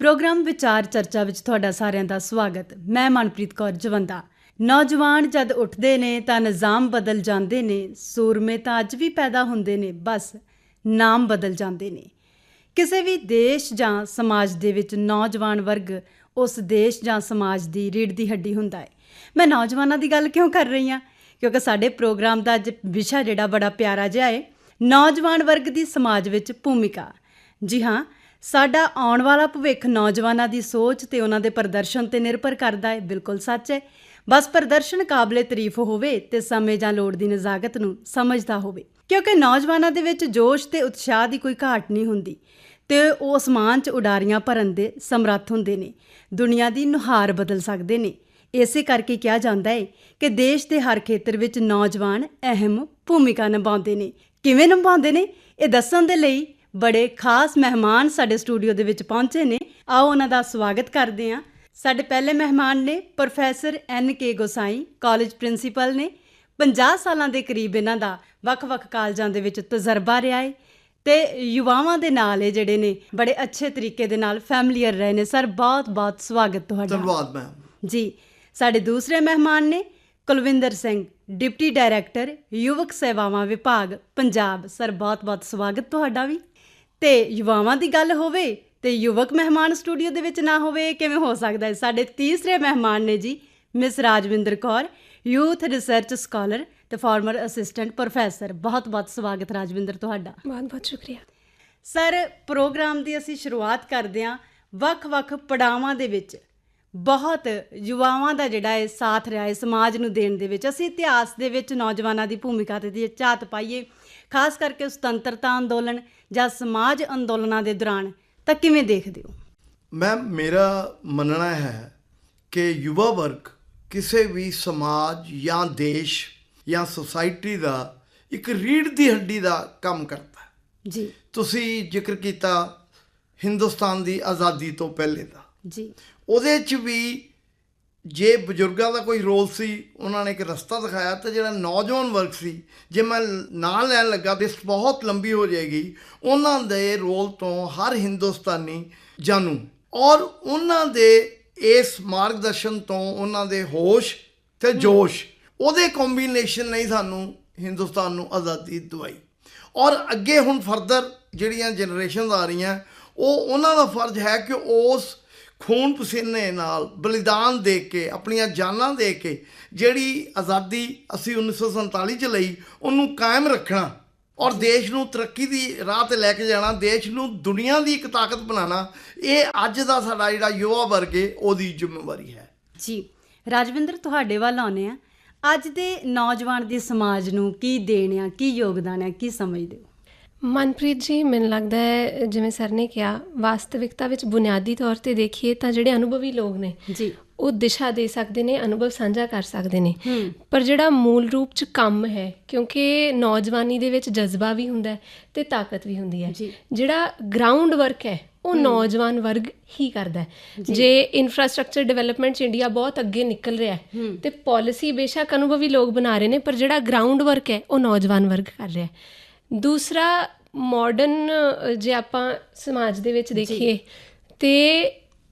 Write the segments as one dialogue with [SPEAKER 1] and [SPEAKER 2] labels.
[SPEAKER 1] Programme ਵਿਚਾਰ ਚਰਚਾ ਵਿੱਚ ਤੁਹਾਡਾ ਸਾਰਿਆਂ ਦਾ ਸਵਾਗਤ। ਮੈਂ ਮਨਪ੍ਰੀਤ ਕੌਰ ਜਵੰਦਾ। ਨੌਜਵਾਨ ਜਦ ਉੱਠਦੇ ਨੇ ਤਾਂ ਨਿਜ਼ਾਮ ਬਦਲ ਜਾਂਦੇ ਨੇ, ਸੂਰਮੇ ਤਾਂ ਅੱਜ ਵੀ ਪੈਦਾ ਹੁੰਦੇ ਨੇ, ਬਸ ਨਾਮ ਬਦਲ ਜਾਂਦੇ ਨੇ। ਕਿਸੇ ਵੀ ਦੇਸ਼ ਜਾਂ ਸਮਾਜ ਦੇ ਵਿੱਚ ਨੌਜਵਾਨ ਵਰਗ ਉਸ ਦੇਸ਼ ਜਾਂ ਸਮਾਜ ਦੀ ਰੀੜ ਦੀ ਹੱਡੀ ਹੁੰਦਾ ਹੈ। ਮੈਂ ਨੌਜਵਾਨਾਂ ਦੀ ਗੱਲ ਕਿਉਂ ਕਰ ਰਹੀ ਹਾਂ? ਕਿਉਂਕਿ ਸਾਡੇ ਪ੍ਰੋਗਰਾਮ ਦਾ ਅੱਜ ਵਿਸ਼ਾ ਜਿਹੜਾ ਬੜਾ ਪਿਆਰਾ ਜਿਹਾ ਹੈ। ਨੌਜਵਾਨ ਵਰਗ ਦੀ ਸਮਾਜ ਵਿੱਚ ਭੂਮਿਕਾ। ਜੀ ਹਾਂ ਸਾਡਾ ਆਉਣ ਵਾਲਾ ਭਵਿੱਖ ਨੌਜਵਾਨਾਂ ਦੀ ਸੋਚ ਤੇ ਉਹਨਾਂ ਦੇ ਪ੍ਰਦਰਸ਼ਨ ਤੇ ਨਿਰਭਰ ਕਰਦਾ ਹੈ। ਬਿਲਕੁਲ ਸੱਚ ਹੈ। ਬਸ ਪ੍ਰਦਰਸ਼ਨ ਕਾਬਲੇ ਤਾਰੀਫ ਹੋਵੇ ਤੇ ਸਮੇਂ ਜਾਂ ਲੋੜ ਦੀ ਨਜ਼ਾਕਤ ਨੂੰ ਸਮਝਦਾ ਹੋਵੇ। ਕਿਉਂਕਿ ਨੌਜਵਾਨਾਂ ਦੇ ਵਿੱਚ ਜੋਸ਼ ਤੇ ਉਤਸ਼ਾਹ ਦੀ ਕੋਈ ਘਾਟ ਨਹੀਂ ਹੁੰਦੀ ਤੇ ਉਹ ਅਸਮਾਨ 'ਚ ਉਡਾਰੀਆਂ ਭਰਨ ਦੇ ਸਮਰੱਥ ਹੁੰਦੇ ਨੇ। ਦੁਨੀਆ ਦੀ ਨੁਹਾਰ ਬਦਲ ਸਕਦੇ ਨੇ। ਇਸੇ ਕਰਕੇ ਕਿਹਾ ਜਾਂਦਾ ਹੈ ਕਿ ਦੇਸ਼ ਦੇ ਹਰ ਖੇਤਰ ਵਿੱਚ ਨੌਜਵਾਨ ਅਹਿਮ ਭੂਮਿਕਾ ਨਿਭਾਉਂਦੇ ਨੇ। ਕਿਵੇਂ ਨਿਭਾਉਂਦੇ ਨੇ? ਇਹ ਦੱਸਣ ਦੇ ਲਈ ਬੜੇ ਖਾਸ ਮਹਿਮਾਨ ਸਾਡੇ ਸਟੂਡੀਓ ਦੇ ਵਿੱਚ ਪਹੁੰਚੇ ਨੇ। ਆਓ ਉਹਨਾਂ ਦਾ ਸਵਾਗਤ ਕਰਦੇ ਹਾਂ। ਸਾਡੇ ਪਹਿਲੇ ਮਹਿਮਾਨ ਨੇ professor N K Gosai college principal ਨੇ। 50 ਸਾਲਾਂ ਦੇ ਕਰੀਬ ਇਹਨਾਂ ਦਾ ਵੱਖ-ਵੱਖ ਕਾਲਜਾਂ ਦੇ ਵਿੱਚ ਤਜਰਬਾ ਰਿਹਾ ਹੈ ਤੇ ਯੁਵਾਵਾਂ ਦੇ ਨਾਲ ਇਹ ਜਿਹੜੇ ਨੇ ਬੜੇ ਅੱਛੇ ਤਰੀਕੇ ਦੇ ਨਾਲ ਫੈਮਲੀਅਰ ਰਹੇ ਨੇ। ਸਰ ਬਹੁਤ-ਬਹੁਤ ਸਵਾਗਤ ਤੁਹਾਡਾ।
[SPEAKER 2] ਧੰਨਵਾਦ ਮੈਮ
[SPEAKER 1] ਜੀ ਸਾਡੇ ਦੂਸਰੇ ਮਹਿਮਾਨ ਨੇ ਕੁਲਵਿੰਦਰ ਸਿੰਘ ਡਿਪਟੀ ਡਾਇਰੈਕਟਰ ਯੁਵਕ ਸੇਵਾਵਾਂ ਵਿਭਾਗ ਪੰਜਾਬ। ਸਰ ਬਹੁਤ-ਬਹੁਤ ਸਵਾਗਤ ਤੁਹਾਡਾ ਵੀ। ਤੇ ਯੁਵਾਵਾਂ ਦੀ ਗੱਲ ਹੋਵੇ ਤੇ ਯੁਵਕ ਮਹਿਮਾਨ ਸਟੂਡੀਓ ਦੇ ਵਿੱਚ ਨਾ ਹੋਵੇ ਕਿਵੇਂ ਹੋ ਸਕਦਾ ਹੈ? ਸਾਡੇ ਤੀਸਰੇ ਮਹਿਮਾਨ ਨੇ ਜੀ miss Rajvinder Kaur youth research scholar ਤੇ ਫਾਰਮਰ ਅਸਿਸਟੈਂਟ ਪ੍ਰੋਫੈਸਰ। ਬਹੁਤ-ਬਹੁਤ ਸਵਾਗਤ ਰਾਜਵਿੰਦਰ ਤੁਹਾਡਾ।
[SPEAKER 3] ਬਹੁਤ ਬਹੁਤ ਸ਼ੁਕਰੀਆ।
[SPEAKER 1] ਸਰ ਪ੍ਰੋਗਰਾਮ ਦੀ ਅਸੀਂ ਸ਼ੁਰੂਆਤ ਕਰਦੇ ਹਾਂ। ਵੱਖ-ਵੱਖ ਪੜਾਵਾਂ ਦੇ ਵਿੱਚ ਬਹੁਤ ਯੁਵਾਵਾਂ ਦਾ ਜਿਹੜਾ ਹੈ ਸਾਥ ਰਿਹਾ ਹੈ ਸਮਾਜ ਨੂੰ ਦੇਣ ਦੇ ਵਿੱਚ। ਅਸੀਂ ਇਤਿਹਾਸ ਦੇ ਵਿੱਚ ਨੌਜਵਾਨਾਂ ਦੀ ਭੂਮਿਕਾ ਤੇ ਦੀ ਝਾਤ ਪਾਈਏ। ਖਾਸ ਕਰਕੇ ਸੁਤੰਤਰਤਾ ਅੰਦੋਲਨ ਜਾਂ ਸਮਾਜ ਅੰਦੋਲਨਾਂ ਦੇ ਦੌਰਾਨ ਤਾਂ ਕਿਵੇਂ ਦੇਖਦੇ ਹੋ?
[SPEAKER 2] ਮੈਮ ਮੇਰਾ ਮੰਨਣਾ ਹੈ ਕਿ ਯੁਵਾ ਵਰਗ ਕਿਸੇ ਵੀ ਸਮਾਜ ਜਾਂ ਦੇਸ਼ ਜਾਂ ਸੁਸਾਇਟੀ ਦਾ ਇੱਕ ਰੀੜ ਦੀ ਹੱਡੀ ਦਾ ਕੰਮ ਕਰਦਾ ਹੈ।
[SPEAKER 1] ਜੀ।
[SPEAKER 2] ਤੁਸੀਂ ਜ਼ਿਕਰ ਕੀਤਾ ਹਿੰਦੁਸਤਾਨ ਦੀ ਆਜ਼ਾਦੀ ਤੋਂ ਪਹਿਲੇ ਦਾ।
[SPEAKER 1] ਜੀ।
[SPEAKER 2] ਉਹਦੇ 'ਚ ਵੀ ਜੇ ਬਜ਼ੁਰਗਾਂ ਦਾ ਕੋਈ ਰੋਲ ਸੀ, ਉਹਨਾਂ ਨੇ ਇੱਕ ਰਸਤਾ ਦਿਖਾਇਆ ਤੇ ਜਿਹੜਾ ਨੌਜਵਾਨ ਵਰਗ ਸੀ, ਜੇ ਮੈਂ ਨਾਂ ਲੈਣ ਲੱਗਾ ਤੇ ਬਹੁਤ ਲੰਬੀ ਹੋ ਜਾਏਗੀ, ਉਹਨਾਂ ਦੇ ਰੋਲ ਤੋਂ ਹਰ ਹਿੰਦੁਸਤਾਨੀ ਜਾਣੂ। ਔਰ ਉਹਨਾਂ ਦੇ ਇਸ ਮਾਰਗਦਰਸ਼ਨ ਤੋਂ ਉਹਨਾਂ ਦੇ ਹੋਸ਼ ਤੇ ਜੋਸ਼, ਉਹਦੇ ਕੰਬੀਨੇਸ਼ਨ ਨੇ ਸਾਨੂੰ ਹਿੰਦੁਸਤਾਨ ਨੂੰ ਆਜ਼ਾਦੀ ਦਵਾਈ। ਔਰ ਅੱਗੇ ਹੁਣ ਫਰਦਰ ਜਿਹੜੀਆਂ ਜਨਰੇਸ਼ਨਸ ਆ ਰਹੀਆਂ, ਉਹ ਉਹਨਾਂ ਦਾ ਫਰਜ਼ ਹੈ ਕਿ ਉਸ ਖੂਨ ਪਸੀਨੇ ਨਾਲ ਬਲੀਦਾਨ ਦੇ ਕੇ, ਆਪਣੀਆਂ ਜਾਨਾਂ ਦੇ ਕੇ, ਜਿਹੜੀ ਆਜ਼ਾਦੀ ਅਸੀਂ 1947 ਚ ਲਈ, ਉਹਨੂੰ ਕਾਇਮ ਰੱਖਣਾ ਔਰ ਦੇਸ਼ ਨੂੰ ਤਰੱਕੀ ਦੀ ਰਾਹ ਤੇ ਲੈ ਕੇ ਜਾਣਾ, ਦੇਸ਼ ਨੂੰ ਦੁਨੀਆ ਦੀ ਇੱਕ ਤਾਕਤ ਬਣਾਉਣਾ, ਇਹ ਅੱਜ ਦਾ ਸਾਡਾ ਜਿਹੜਾ ਯੁਵਾ ਵਰਗ ਹੈ ਉਹਦੀ ਜ਼ਿੰਮੇਵਾਰੀ ਹੈ।
[SPEAKER 1] ਜੀ, ਰਾਜਵਿੰਦਰ, ਤੁਹਾਡੇ ਵੱਲ ਆਉਨੇ ਆ ਅੱਜ ਦੇ ਨੌਜਵਾਨ ਦੀ ਸਮਾਜ ਨੂੰ ਕੀ ਦੇਣ ਆ, ਕੀ ਯੋਗਦਾਨ ਆ, ਕੀ ਸਮਝਦੇ ਹੋ?
[SPEAKER 3] ਮਨਪ੍ਰੀਤ ਜੀ ਮੈਨੂੰ ਲੱਗਦਾ ਹੈ ਜਿਵੇਂ ਸਰ ਨੇ ਕਿਹਾ ਵਾਸਤਵਿਕਤਾ ਵਿੱਚ ਬੁਨਿਆਦੀ ਤੌਰ ਤੇ ਦੇਖੀਏ ਤਾਂ ਜਿਹੜੇ ਅਨੁਭਵੀ ਲੋਕ ਨੇ
[SPEAKER 1] ਜੀ।
[SPEAKER 3] ਉਹ ਦਿਸ਼ਾ ਦੇ ਸਕਦੇ ਨੇ ਅਨੁਭਵ ਸਾਂਝਾ ਕਰ ਸਕਦੇ ਨੇ। ਪਰ ਜਿਹੜਾ ਮੂਲ ਰੂਪ ਚ ਕੰਮ ਹੈ ਕਿਉਂਕਿ ਨੌਜਵਾਨੀ ਦੇ ਵਿੱਚ ਜਜ਼ਬਾ ਵੀ ਹੁੰਦਾ ਹੈ ਤੇ ਤਾਕਤ ਵੀ ਹੁੰਦੀ ਹੈ। ਜਿਹੜਾ ਗਰਾਊਂਡ ਵਰਕ ਹੈ ਉਹ ਨੌਜਵਾਨ ਵਰਗ ਹੀ ਕਰਦਾ ਹੈ। ਜੇ। ਇਨਫਰਾਸਟ੍ਰਕਚਰ ਡਿਵੈਲਪਮੈਂਟ ਚ ਇੰਡੀਆ ਬਹੁਤ ਅੱਗੇ ਨਿਕਲ ਰਿਹਾ ਹੈ ਤੇ ਪਾਲਿਸੀ ਬੇਸ਼ੱਕ ਅਨੁਭਵੀ ਲੋਕ ਬਣਾ ਰਹੇ ਨੇ ਪਰ ਜਿਹੜਾ ਗਰਾਊਂਡ ਵਰਕ ਹੈ ਉਹ ਨੌਜਵਾਨ ਵਰਗ ਕਰ ਰਿਹਾ ਹੈ। ਦੂਸਰਾ ਮਾਡਰਨ ਜੇ ਆਪਾਂ ਸਮਾਜ ਦੇ ਵਿੱਚ ਦੇਖੀਏ ਤੇ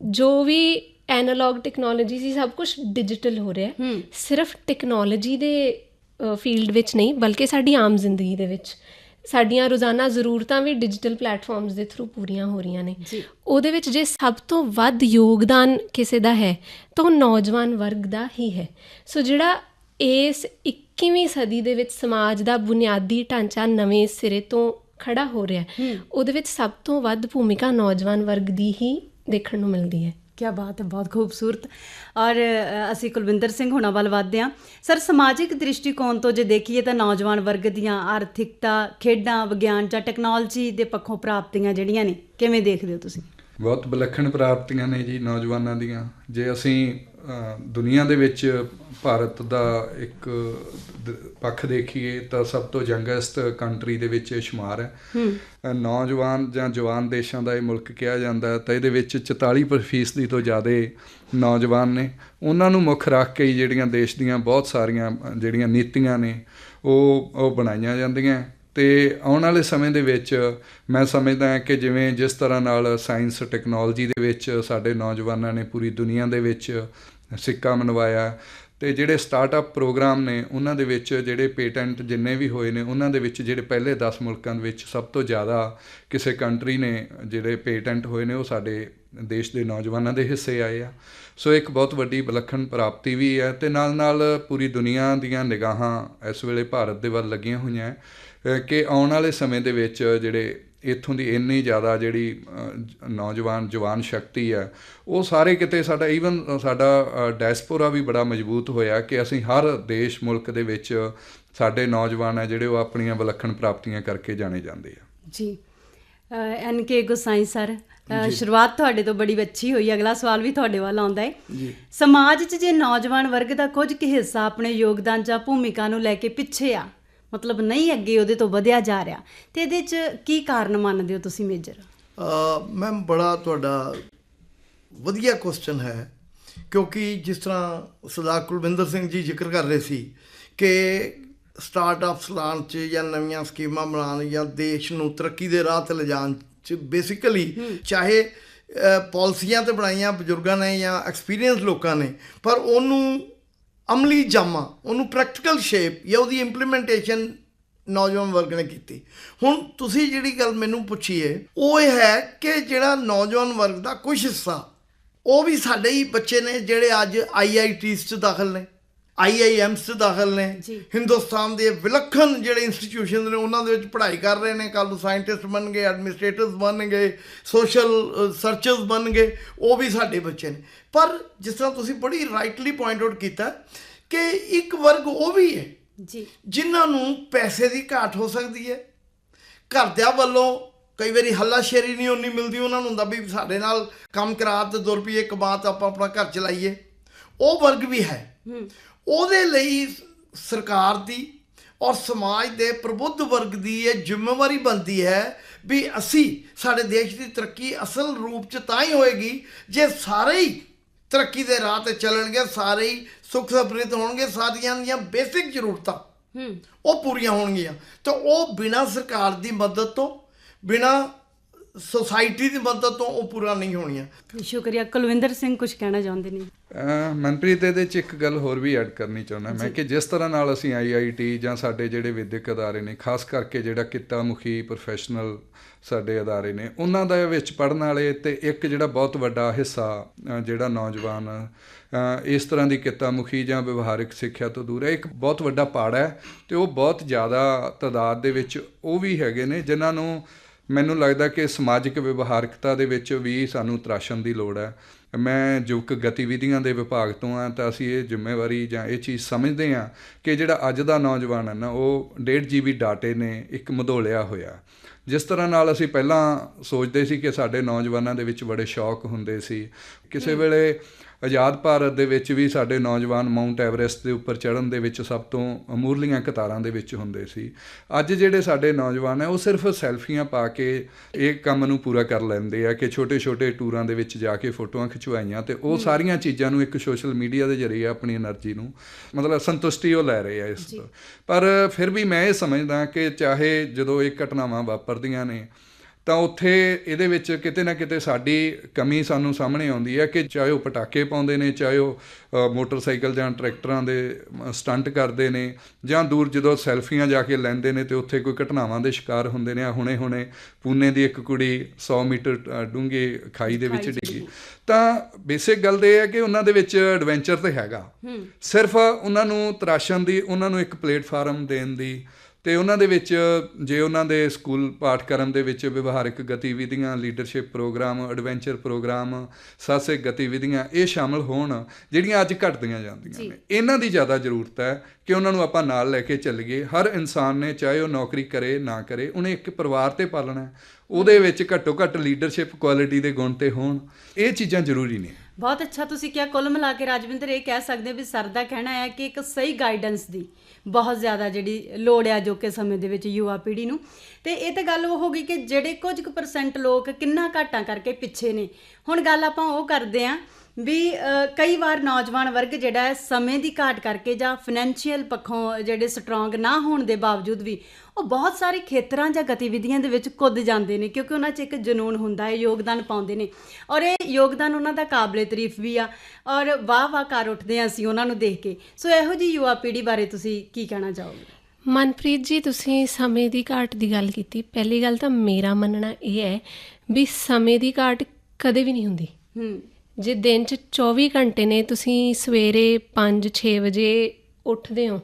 [SPEAKER 3] ਜੋ ਵੀ ਐਨਾਲੌਗ ਟੈਕਨੋਲੋਜੀ ਸੀ ਸਭ ਕੁਝ ਡਿਜੀਟਲ ਹੋ ਰਿਹਾ ਹੈ। ਸਿਰਫ ਟੈਕਨੋਲੋਜੀ ਦੇ ਫੀਲਡ ਵਿੱਚ ਨਹੀਂ ਬਲਕਿ ਸਾਡੀ ਆਮ ਜ਼ਿੰਦਗੀ ਦੇ ਵਿੱਚ। ਸਾਡੀਆਂ ਰੋਜ਼ਾਨਾ ਜ਼ਰੂਰਤਾਂ ਵੀ ਡਿਜੀਟਲ ਪਲੇਟਫਾਰਮਸ ਦੇ ਥਰੂ ਪੂਰੀਆਂ ਹੋ ਰਹੀਆਂ ਨੇ। ਉਹਦੇ ਵਿੱਚ ਜੇ ਸਭ ਤੋਂ ਵੱਧ ਯੋਗਦਾਨ ਕਿਸੇ ਦਾ ਹੈ ਤਾਂ ਉਹ ਨੌਜਵਾਨ ਵਰਗ ਦਾ ਹੀ ਹੈ। ਸੋ ਜਿਹੜਾ ਇਸ 21ਵੀਂ ਸਦੀ ਦੇ ਵਿੱਚ ਸਮਾਜ ਦਾ ਬੁਨਿਆਦੀ ਢਾਂਚਾ ਨਵੇਂ ਸਿਰੇ ਤੋਂ ਖੜਾ ਹੋ ਰਿਹਾ ਹੈ ਉਹਦੇ ਵਿੱਚ ਸਭ ਤੋਂ ਵੱਧ ਭੂਮਿਕਾ ਨੌਜਵਾਨ ਵਰਗ ਦੀ ਹੀ ਦੇਖਣ ਨੂੰ ਮਿਲਦੀ ਹੈ।
[SPEAKER 1] ਕੀ ਬਾਤ ਹੈ ਬਹੁਤ ਖੂਬਸੂਰਤ। ਔਰ ਅਸੀਂ ਕੁਲਵਿੰਦਰ ਸਿੰਘ ਹੁਣਾਂ ਵੱਲ ਵਧਦੇ ਹਾਂ। ਸਰ ਸਮਾਜਿਕ ਦ੍ਰਿਸ਼ਟੀਕੋਣ ਤੋਂ ਜੇ ਦੇਖੀਏ ਤਾਂ ਨੌਜਵਾਨ ਵਰਗ ਦੀਆਂ ਆਰਥਿਕਤਾ ਖੇਡਾਂ ਵਿਗਿਆਨ ਜਾਂ ਟੈਕਨੋਲੋਜੀ ਦੇ ਪੱਖੋਂ ਪ੍ਰਾਪਤੀਆਂ ਜਿਹੜੀਆਂ ਨੇ ਕਿਵੇਂ ਦੇਖਦੇ ਹੋ ਤੁਸੀਂ?
[SPEAKER 4] ਬਹੁਤ ਵਿਲੱਖਣ ਪ੍ਰਾਪਤੀਆਂ ਨੇ ਜੀ ਨੌਜਵਾਨਾਂ ਦੀਆਂ। ਜੇ ਅਸੀਂ ਦੁਨੀਆ ਦੇ ਵਿੱਚ ਭਾਰਤ ਦਾ ਇੱਕ ਦ- ਪੱਖ ਦੇਖੀਏ ਤਾਂ ਸਭ ਤੋਂ ਯੰਗੈਸਟ ਕੰਟਰੀ ਦੇ ਵਿੱਚ ਇਹ ਸ਼ੁਮਾਰ ਹੈ। ਨੌਜਵਾਨ ਜਾਂ ਜਵਾਨ ਦੇਸ਼ਾਂ ਦਾ ਇਹ ਮੁਲਕ ਕਿਹਾ ਜਾਂਦਾ ਹੈ ਤਾਂ ਇਹਦੇ ਵਿੱਚ 44% ਤੋਂ ਜ਼ਿਆਦਾ ਨੌਜਵਾਨ ਨੇ। ਉਹਨਾਂ ਨੂੰ ਮੁੱਖ ਰੱਖ ਕੇ ਜਿਹੜੀਆਂ ਦੇਸ਼ ਦੀਆਂ ਬਹੁਤ ਸਾਰੀਆਂ ਜਿਹੜੀਆਂ ਨੀਤੀਆਂ ਨੇ ਉਹ ਉਹ ਬਣਾਈਆਂ ਜਾਂਦੀਆਂ। ਤੇ ਆਉਣ ਵਾਲੇ ਸਮੇਂ ਦੇ ਵਿੱਚ ਮੈਂ ਸਮਝਦਾ ਹਾਂ ਕਿ ਜਿਵੇਂ ਜਿਸ ਤਰ੍ਹਾਂ ਨਾਲ ਸਾਇੰਸ ਟੈਕਨੋਲੋਜੀ ਦੇ ਵਿੱਚ ਸਾਡੇ ਨੌਜਵਾਨਾਂ ਨੇ ਪੂਰੀ ਦੁਨੀਆ ਦੇ ਵਿੱਚ ਸਿੱਕਾ ਮਨਵਾਇਆ ਤੇ ਜਿਹੜੇ ਸਟਾਰਟਅਪ ਪ੍ਰੋਗਰਾਮ ਨੇ ਉਹਨਾਂ ਦੇ ਵਿੱਚ ਜਿਹੜੇ ਪੇਟੈਂਟ ਜਿੰਨੇ ਵੀ ਹੋਏ ਨੇ, ਉਹਨਾਂ ਦੇ ਵਿੱਚ ਜਿਹੜੇ ਪਹਿਲੇ 10 ਮੁਲਕਾਂ ਦੇ ਵਿੱਚ ਸਭ ਤੋਂ ਜ਼ਿਆਦਾ ਕਿਸੇ ਕੰਟਰੀ ਨੇ ਜਿਹੜੇ ਪੇਟੈਂਟ ਹੋਏ ਨੇ ਉਹ ਸਾਡੇ ਦੇਸ਼ ਦੇ ਨੌਜਵਾਨਾਂ ਦੇ ਹਿੱਸੇ ਆਏ ਆ। ਸੋ ਇੱਕ ਬਹੁਤ ਵੱਡੀ ਵਿਲੱਖਣ ਪ੍ਰਾਪਤੀ ਵੀ ਹੈ ਤੇ ਨਾਲ ਨਾਲ ਪੂਰੀ ਦੁਨੀਆ ਦੀਆਂ ਨਿਗਾਹਾਂ ਇਸ ਵੇਲੇ ਭਾਰਤ ਦੇ ਵੱਲ ਲੱਗੀਆਂ ਹੋਈਆਂ ਕਿ ਆਉਣ ਵਾਲੇ ਸਮੇਂ ਦੇ ਵਿੱਚ ਜਿਹੜੇ ਇੱਥੋਂ ਦੀ ਇੰਨੀ ਜ਼ਿਆਦਾ ਜਿਹੜੀ ਨੌਜਵਾਨ, ਜਵਾਨ ਸ਼ਕਤੀ ਹੈ, ਉਹ ਸਾਰੇ ਕਿਤੇ ਸਾਡਾ ਈਵਨ ਸਾਡਾ ਡੈਸਪੋਰਾ ਵੀ ਬੜਾ ਮਜ਼ਬੂਤ ਹੋਇਆ ਕਿ ਅਸੀਂ ਹਰ ਦੇਸ਼, ਮੁਲਕ ਦੇ ਵਿੱਚ ਸਾਡੇ ਨੌਜਵਾਨ ਹੈ ਜਿਹੜੇ ਉਹ ਆਪਣੀਆਂ ਵਿਲੱਖਣ ਪ੍ਰਾਪਤੀਆਂ ਕਰਕੇ ਜਾਣੇ ਜਾਂਦੇ ਆ।
[SPEAKER 1] ਜੀ ਐਨ ਕੇ ਗੁਸਾਈ ਸਰ ਸ਼ੁਰੂਆਤ ਤੁਹਾਡੇ ਤੋਂ ਬੜੀ ਅੱਛੀ ਹੋਈ ਅਗਲਾ ਸਵਾਲ ਵੀ ਤੁਹਾਡੇ ਵੱਲ ਆਉਂਦਾ ਹੈ।
[SPEAKER 2] ਜੀ।
[SPEAKER 1] ਸਮਾਜ 'ਚ ਜੇ ਨੌਜਵਾਨ ਵਰਗ ਦਾ ਕੁਝ ਕੁ ਹਿੱਸਾ ਆਪਣੇ ਯੋਗਦਾਨ ਜਾਂ ਭੂਮਿਕਾ ਨੂੰ ਲੈ ਕੇ ਪਿੱਛੇ ਆ ਮਤਲਬ ਨਹੀਂ ਅੱਗੇ ਉਹਦੇ ਤੋਂ ਵਧਿਆ ਜਾ ਰਿਹਾ ਤੇ ਇਹਦੇ 'ਚ ਕੀ ਕਾਰਨ ਮੰਨਦੇ ਹੋ ਤੁਸੀਂ ਮੇਜਰ?
[SPEAKER 2] ਮੈਂ ਬੜਾ ਤੁਹਾਡਾ ਵਧੀਆ ਕੁਐਸਚਨ ਹੈ ਕਿਉਂਕਿ ਜਿਸ ਤਰ੍ਹਾਂ ਸਰਦਾਰ ਕੁਲਵਿੰਦਰ ਸਿੰਘ ਜੀ ਜ਼ਿਕਰ ਕਰ ਰਹੇ ਸੀ ਕਿ ਸਟਾਰਟਅਪਸ ਲਾਉਣ 'ਚ ਜਾਂ ਨਵੀਆਂ ਸਕੀਮਾਂ ਬਣਾਉਣ ਜਾਂ ਦੇਸ਼ ਨੂੰ ਤਰੱਕੀ ਦੇ ਰਾਹ ਤੇ ਲਿਜਾਣ ਬੇਸਿਕਲੀ ਚਾਹੇ ਪਾਲਿਸੀਆਂ ਤੇ ਬਣਾਈਆਂ ਬਜ਼ੁਰਗਾਂ ਨੇ ਜਾਂ ਐਕਸਪੀਰੀਅੰਸ ਲੋਕਾਂ ਨੇ ਪਰ ਉਹਨੂੰ ਅਮਲੀ ਜਾਮਾ ਉਹਨੂੰ ਪ੍ਰੈਕਟੀਕਲ ਸ਼ੇਪ ਜਾਂ ਉਹਦੀ ਇੰਪਲੀਮੈਂਟੇਸ਼ਨ ਨੌਜਵਾਨ ਵਰਗ ਨੇ ਕੀਤੀ। ਹੁਣ ਤੁਸੀਂ ਜਿਹੜੀ ਗੱਲ ਮੈਨੂੰ ਪੁੱਛੀ ਹੈ ਉਹ ਇਹ ਹੈ ਕਿ ਜਿਹੜਾ ਨੌਜਵਾਨ ਵਰਗ ਦਾ ਕੁਝ ਹਿੱਸਾ ਉਹ ਵੀ ਸਾਡੇ ਹੀ ਬੱਚੇ ਨੇ ਜਿਹੜੇ ਅੱਜ ਆਈਆਈਟੀਸ 'ਚ ਦਾਖਲ ਨੇ। ਆਈਆਈਐਮਸ 'ਚ ਦਾਖਲ ਨੇ। ਹਿੰਦੁਸਤਾਨ ਦੇ ਵਿਲੱਖਣ ਜਿਹੜੇ ਇੰਸਟੀਟਿਊਸ਼ਨਸ ਨੇ ਉਹਨਾਂ ਦੇ ਵਿੱਚ ਪੜ੍ਹਾਈ ਕਰ ਰਹੇ ਨੇ। ਕੱਲ੍ਹ ਨੂੰ ਸਾਇੰਟਿਸਟ ਬਣਨਗੇ ਐਡਮਿਨਿਸਟ੍ਰੇਟਰਸ ਬਣਨਗੇ ਸੋਸ਼ਲ ਸਰਚਰਸ ਬਣਨਗੇ ਉਹ ਵੀ ਸਾਡੇ ਬੱਚੇ ਨੇ। ਪਰ ਜਿਸ ਤਰ੍ਹਾਂ ਤੁਸੀਂ ਬੜੀ ਰਾਈਟਲੀ ਪੁਆਇੰਟ ਆਊਟ ਕੀਤਾ ਕਿ ਇੱਕ ਵਰਗ ਉਹ ਵੀ ਹੈ
[SPEAKER 1] ਜੀ।
[SPEAKER 2] ਜਿਨ੍ਹਾਂ ਨੂੰ ਪੈਸੇ ਦੀ ਘਾਟ ਹੋ ਸਕਦੀ ਹੈ। ਘਰਦਿਆਂ ਵੱਲੋਂ ਕਈ ਵਾਰੀ ਹੱਲਾਸ਼ੇਰੀ ਨਹੀਂ ਉਨੀ ਮਿਲਦੀ ਉਹਨਾਂ ਨੂੰ ਹੁੰਦਾ ਵੀ ਸਾਡੇ ਨਾਲ ਕੰਮ ਕਰਾ ਤੇ 2 ਰੁਪਏ ਕਮਾ ਤਾਂ ਆਪਾਂ ਆਪਣਾ ਘਰ ਚਲਾਈਏ। ਉਹ ਵਰਗ ਵੀ ਹੈ। ਉਹਦੇ ਲਈ ਸਰਕਾਰ ਦੀ ਔਰ ਸਮਾਜ ਦੇ ਪ੍ਰਬੁੱਧ ਵਰਗ ਦੀ ਇਹ ਜ਼ਿੰਮੇਵਾਰੀ ਬਣਦੀ ਹੈ ਵੀ ਅਸੀਂ ਸਾਡੇ ਦੇਸ਼ ਦੀ ਤਰੱਕੀ ਅਸਲ ਰੂਪ ਚ ਤਾਂ ਹੀ ਹੋਏਗੀ ਜੇ ਸਾਰੇ ਹੀ ਤਰੱਕੀ ਦੇ ਰਾਹ ਤੇ ਚੱਲਣਗੇ ਸਾਰੇ ਹੀ ਸੁੱਖ ਸਮਰਿੱਧ ਹੋਣਗੇ ਸਾਰੀਆਂ ਦੀਆਂ ਬੇਸਿਕ ਜ਼ਰੂਰਤਾਂ
[SPEAKER 1] ਹੂੰ।
[SPEAKER 2] ਉਹ ਪੂਰੀਆਂ ਹੋਣਗੀਆਂ। ਤਾਂ ਉਹ ਬਿਨਾਂ ਸਰਕਾਰ ਦੀ ਮਦਦ ਤੋਂ ਬਿਨਾਂ ਸੋਸਾਇਟੀ ਦੀ ਮਦਦ ਤੋਂ ਉਹ ਪੂਰਾ ਨਹੀਂ ਹੋਣੀਆਂ।
[SPEAKER 1] ਸ਼ੁਕਰੀਆ। ਕੁਲਵਿੰਦਰ ਸਿੰਘ ਕੁਝ ਕਹਿਣਾ ਚਾਹੁੰਦੇ ਨੇ
[SPEAKER 4] ਮਨਪ੍ਰੀਤ ਇਹਦੇ ਚ ਇੱਕ ਗੱਲ ਹੋਰ ਵੀ ਐਡ ਕਰਨੀ ਚਾਹੁੰਦਾ ਮੈਂ ਕਿ ਜਿਸ ਤਰ੍ਹਾਂ ਨਾਲ ਅਸੀਂ ਆਈਆਈਟੀ ਜਾਂ ਸਾਡੇ ਜਿਹੜੇ ਵਿਦਿਅਕ ਅਦਾਰੇ ਨੇ ਖਾਸ ਕਰਕੇ ਜਿਹੜਾ ਕਿੱਤਾ ਮੁਖੀ ਪ੍ਰੋਫੈਸ਼ਨਲ ਸਾਡੇ ਅਦਾਰੇ ਨੇ ਉਹਨਾਂ ਦੇ ਵਿੱਚ ਪੜਨ ਵਾਲੇ ਤੇ ਇੱਕ ਜਿਹੜਾ ਬਹੁਤ ਵੱਡਾ ਹਿੱਸਾ ਜਿਹੜਾ ਨੌਜਵਾਨ ਇਸ ਤਰ੍ਹਾਂ ਦੀ ਕਿੱਤਾ ਮੁਖੀ ਜਾਂ ਵਿਵਹਾਰਿਕ ਸਿੱਖਿਆ ਤੋਂ ਦੂਰ ਹੈ ਇੱਕ ਬਹੁਤ ਵੱਡਾ ਪਾੜ ਹੈ ਤੇ ਉਹ ਬਹੁਤ ਜ਼ਿਆਦਾ ਤਾਦਾਦ ਦੇ ਵਿੱਚ ਉਹ ਵੀ ਹੈਗੇ ਨੇ ਜਿਨ੍ਹਾਂ ਨੂੰ ਮੈਨੂੰ ਲੱਗਦਾ ਕਿ ਸਮਾਜਿਕ ਵਿਵਹਾਰਕਤਾ ਦੇ ਵਿੱਚ ਵੀ ਸਾਨੂੰ ਤਰਾਸ਼ਣ ਦੀ ਲੋੜ ਹੈ। ਮੈਂ ਯੁਵਕ ਗਤੀਵਿਧੀਆਂ ਦੇ ਵਿਭਾਗ ਤੋਂ ਆ ਤਾਂ ਅਸੀਂ ਇਹ ਜ਼ਿੰਮੇਵਾਰੀ ਜਾਂ ਇਹ ਚੀਜ਼ ਸਮਝਦੇ ਹਾਂ ਕਿ ਜਿਹੜਾ ਅੱਜ ਦਾ ਨੌਜਵਾਨ ਹੈ ਨਾ, ਉਹ 1.5 ਜੀਬੀ ਡਾਟੇ ਨੇ ਇੱਕ ਮਧੋਲਿਆ ਹੋਇਆ। ਜਿਸ ਤਰ੍ਹਾਂ ਨਾਲ ਅਸੀਂ ਪਹਿਲਾਂ ਸੋਚਦੇ ਸੀ ਕਿ ਸਾਡੇ ਨੌਜਵਾਨਾਂ ਦੇ ਵਿੱਚ ਬੜੇ ਸ਼ੌਕ ਹੁੰਦੇ ਸੀ। ਕਿਸੇ ਵੇਲੇ ਆਜ਼ਾਦ ਭਾਰਤ ਦੇ ਵਿੱਚ ਵੀ ਸਾਡੇ ਨੌਜਵਾਨ ਮਾਊਂਟ ਐਵਰੈਸਟ ਦੇ ਉੱਪਰ ਚੜ੍ਹਨ ਦੇ ਵਿੱਚ ਸਭ ਤੋਂ ਅਮੂਰਲੀਆਂ ਕਤਾਰਾਂ ਦੇ ਵਿੱਚ ਹੁੰਦੇ ਸੀ। ਅੱਜ ਜਿਹੜੇ ਸਾਡੇ ਨੌਜਵਾਨ ਹੈ ਉਹ ਸਿਰਫ ਸੈਲਫੀਆਂ ਪਾ ਕੇ ਇਹ ਕੰਮ ਨੂੰ ਪੂਰਾ ਕਰ ਲੈਂਦੇ ਆ ਕਿ ਛੋਟੇ-ਛੋਟੇ ਟੂਰਾਂ ਦੇ ਵਿੱਚ ਜਾ ਕੇ ਫੋਟੋਆਂ ਖਿਚਵਾਈਆਂ ਤੇ ਉਹ ਸਾਰੀਆਂ ਚੀਜ਼ਾਂ ਨੂੰ ਇੱਕ ਸੋਸ਼ਲ ਮੀਡੀਆ ਦੇ ਜ਼ਰੀਏ ਆਪਣੀ એનર્ਜੀ ਨੂੰ ਮਤਲਬ ਸੰਤੁਸ਼ਟੀ ਉਹ ਲੈ ਰਹੇ ਆ ਇਸ ਤੋਂ। ਪਰ ਫਿਰ ਵੀ ਮੈਂ ਇਹ ਸਮਝਦਾ ਕਿ ਚਾਹੇ ਜਦੋਂ ਇਹ ਘਟਨਾਵਾਂ ਵਾਪਰਦੀਆਂ ਨੇ ਤਾਂ ਉੱਥੇ ਇਹਦੇ ਵਿੱਚ ਕਿਤੇ ਨਾ ਕਿਤੇ ਸਾਡੀ ਕਮੀ ਸਾਨੂੰ ਸਾਹਮਣੇ ਆਉਂਦੀ ਹੈ ਕਿ ਚਾਹੇ ਉਹ ਪਟਾਕੇ ਪਾਉਂਦੇ ਨੇ ਚਾਹੇ ਉਹ ਮੋਟਰਸਾਈਕਲ ਜਾਂ ਟਰੈਕਟਰਾਂ ਦੇ ਸਟੰਟ ਕਰਦੇ ਨੇ ਜਾਂ ਦੂਰ ਜਦੋਂ ਸੈਲਫੀਆਂ ਜਾ ਕੇ ਲੈਂਦੇ ਨੇ ਤੇ ਉੱਥੇ ਕੋਈ ਘਟਨਾਵਾਂ ਦੇ ਸ਼ਿਕਾਰ ਹੁੰਦੇ ਨੇ ਹੁਣੇ ਹੁਣੇ ਪੂਨੇ ਦੀ ਇੱਕ ਕੁੜੀ 100 ਮੀਟਰ ਡੂੰਘੀ ਖਾਈ ਦੇ ਵਿੱਚ ਡਿੱਗੀ। ਤਾਂ ਬੇਸਿਕ ਗੱਲ ਇਹ ਹੈ ਕਿ ਉਹਨਾਂ ਦੇ ਵਿੱਚ ਐਡਵੈਂਚਰ ਤੇ ਹੈਗਾ। ਸਿਰਫ ਉਹਨਾਂ ਨੂੰ ਤਰਾਸ਼ਣ ਦੀ ਉਹਨਾਂ ਨੂੰ ਇੱਕ ਪਲੇਟਫਾਰਮ ਦੇਣ ਦੀ ਤੇ ਉਹਨਾਂ ਦੇ ਵਿੱਚ ਜੇ ਉਹਨਾਂ ਦੇ ਸਕੂਲ ਪਾਠਕ੍ਰਮ ਦੇ ਵਿੱਚ ਵਿਵਹਾਰਿਕ ਗਤੀਵਿਧੀਆਂ ਲੀਡਰਸ਼ਿਪ ਪ੍ਰੋਗਰਾਮ ਐਡਵੈਂਚਰ ਪ੍ਰੋਗਰਾਮ ਸਾਹਸਿਕ ਗਤੀਵਿਧੀਆਂ ਇਹ ਸ਼ਾਮਲ ਹੋਣ ਜਿਹੜੀਆਂ ਅੱਜ ਘਟਦੀਆਂ ਜਾਂਦੀਆਂ ਨੇ। ਇਹਨਾਂ ਦੀ ਜ਼ਿਆਦਾ ਜ਼ਰੂਰਤ ਹੈ ਕਿ ਉਹਨਾਂ ਨੂੰ ਆਪਾਂ ਨਾਲ ਲੈ ਕੇ ਚੱਲੀਏ। ਹਰ ਇਨਸਾਨ ਨੇ ਚਾਹੇ ਉਹ ਨੌਕਰੀ ਕਰੇ ਨਾ ਕਰੇ ਉਹਨੇ ਇੱਕ ਪਰਿਵਾਰ ਤੇ ਪਾਲਣਾ ਹੈ। ਉਹਦੇ ਵਿੱਚ ਘੱਟੋ ਘੱਟ ਲੀਡਰਸ਼ਿਪ ਕੁਆਲਿਟੀ ਦੇ ਗੁਣ ਤੇ ਹੋਣ। ਇਹ ਚੀਜ਼ਾਂ ਜ਼ਰੂਰੀ ਨੇ।
[SPEAKER 1] ਬਹੁਤ ਅੱਛਾ ਤੁਸੀਂ ਕਿਹਾ। ਕੁੱਲ ਮਿਲਾ ਕੇ ਰਾਜਵਿੰਦਰ ਇਹ ਕਹਿ ਸਕਦੇ ਵੀ ਸਰ ਦਾ ਕਹਿਣਾ ਹੈ ਕਿ ਇੱਕ ਸਹੀ ਗਾਈਡੈਂਸ ਦੀ। ਬਹੁਤ ਜ਼ਿਆਦਾ ਜਿਹੜੀ ਲੋੜ ਹੈ ਜੋ ਕਿ ਸਮੇਂ ਦੇ ਵਿੱਚ ਯੁਵਾ ਪੀੜ੍ਹੀ ਨੂੰ। ਤੇ ਇਹ ਤਾਂ ਗੱਲ ਉਹ ਹੋ ਗਈ ਕਿ ਜਿਹੜੇ ਕੁਝ ਕੁ ਪਰਸੈਂਟ ਲੋਕ ਕਿੰਨਾ ਘਾਟਾਂ ਕਰਕੇ ਪਿੱਛੇ ਨੇ। ਹੁਣ ਗੱਲ ਆਪਾਂ ਉਹ ਕਰਦੇ ਆਂ ਵੀ ਕਈ ਵਾਰ ਨੌਜਵਾਨ ਵਰਗ ਜਿਹੜਾ ਹੈ ਸਮੇਂ ਦੀ ਘਾਟ ਕਰਕੇ ਜਾਂ ਫਾਈਨੈਂਸ਼ੀਅਲ ਪੱਖੋਂ ਜਿਹੜੇ ਸਟਰੋਂਗ ਨਾ ਹੋਣ ਦੇ ਬਾਵਜੂਦ ਵੀ ਉਹ ਬਹੁਤ ਸਾਰੇ ਖੇਤਰਾਂ ਜਾਂ ਗਤੀਵਿਧੀਆਂ ਦੇ ਵਿੱਚ ਕੁੱਦ ਜਾਂਦੇ ਨੇ ਕਿਉਂਕਿ ਉਹਨਾਂ 'ਚ ਇੱਕ ਜਨੂਨ ਹੁੰਦਾ ਹੈ ਯੋਗਦਾਨ ਪਾਉਂਦੇ ਨੇ। ਔਰ ਇਹ ਯੋਗਦਾਨ ਉਹਨਾਂ ਦਾ ਕਾਬਲੇ ਤਾਰੀਫ ਵੀ ਆ ਔਰ ਵਾਹ ਵਾਹ ਕਰ ਉੱਠਦੇ ਹਾਂ ਅਸੀਂ ਉਹਨਾਂ ਨੂੰ ਦੇਖ ਕੇ। ਸੋ ਇਹੋ ਜੀ ਯੁਵਾ ਪੀੜ੍ਹੀ ਬਾਰੇ ਤੁਸੀਂ ਕੀ ਕਹਿਣਾ ਚਾਹੋਗੇ?
[SPEAKER 3] ਮਨਪ੍ਰੀਤ ਜੀ ਤੁਸੀਂ ਸਮੇਂ ਦੀ ਘਾਟ ਦੀ ਗੱਲ ਕੀਤੀ। ਪਹਿਲੀ ਗੱਲ ਤਾਂ ਮੇਰਾ ਮੰਨਣਾ ਇਹ ਹੈ ਵੀ ਸਮੇਂ ਦੀ ਘਾਟ ਕਦੇ ਵੀ ਨਹੀਂ ਹੁੰਦੀ।
[SPEAKER 1] ਹੂੰ।
[SPEAKER 3] ਜੇ ਦਿਨ 'ਚ 24 ਘੰਟੇ ਨੇ ਤੁਸੀਂ ਸਵੇਰੇ 5-6 ਵਜੇ ਉੱਠਦੇ ਹੋ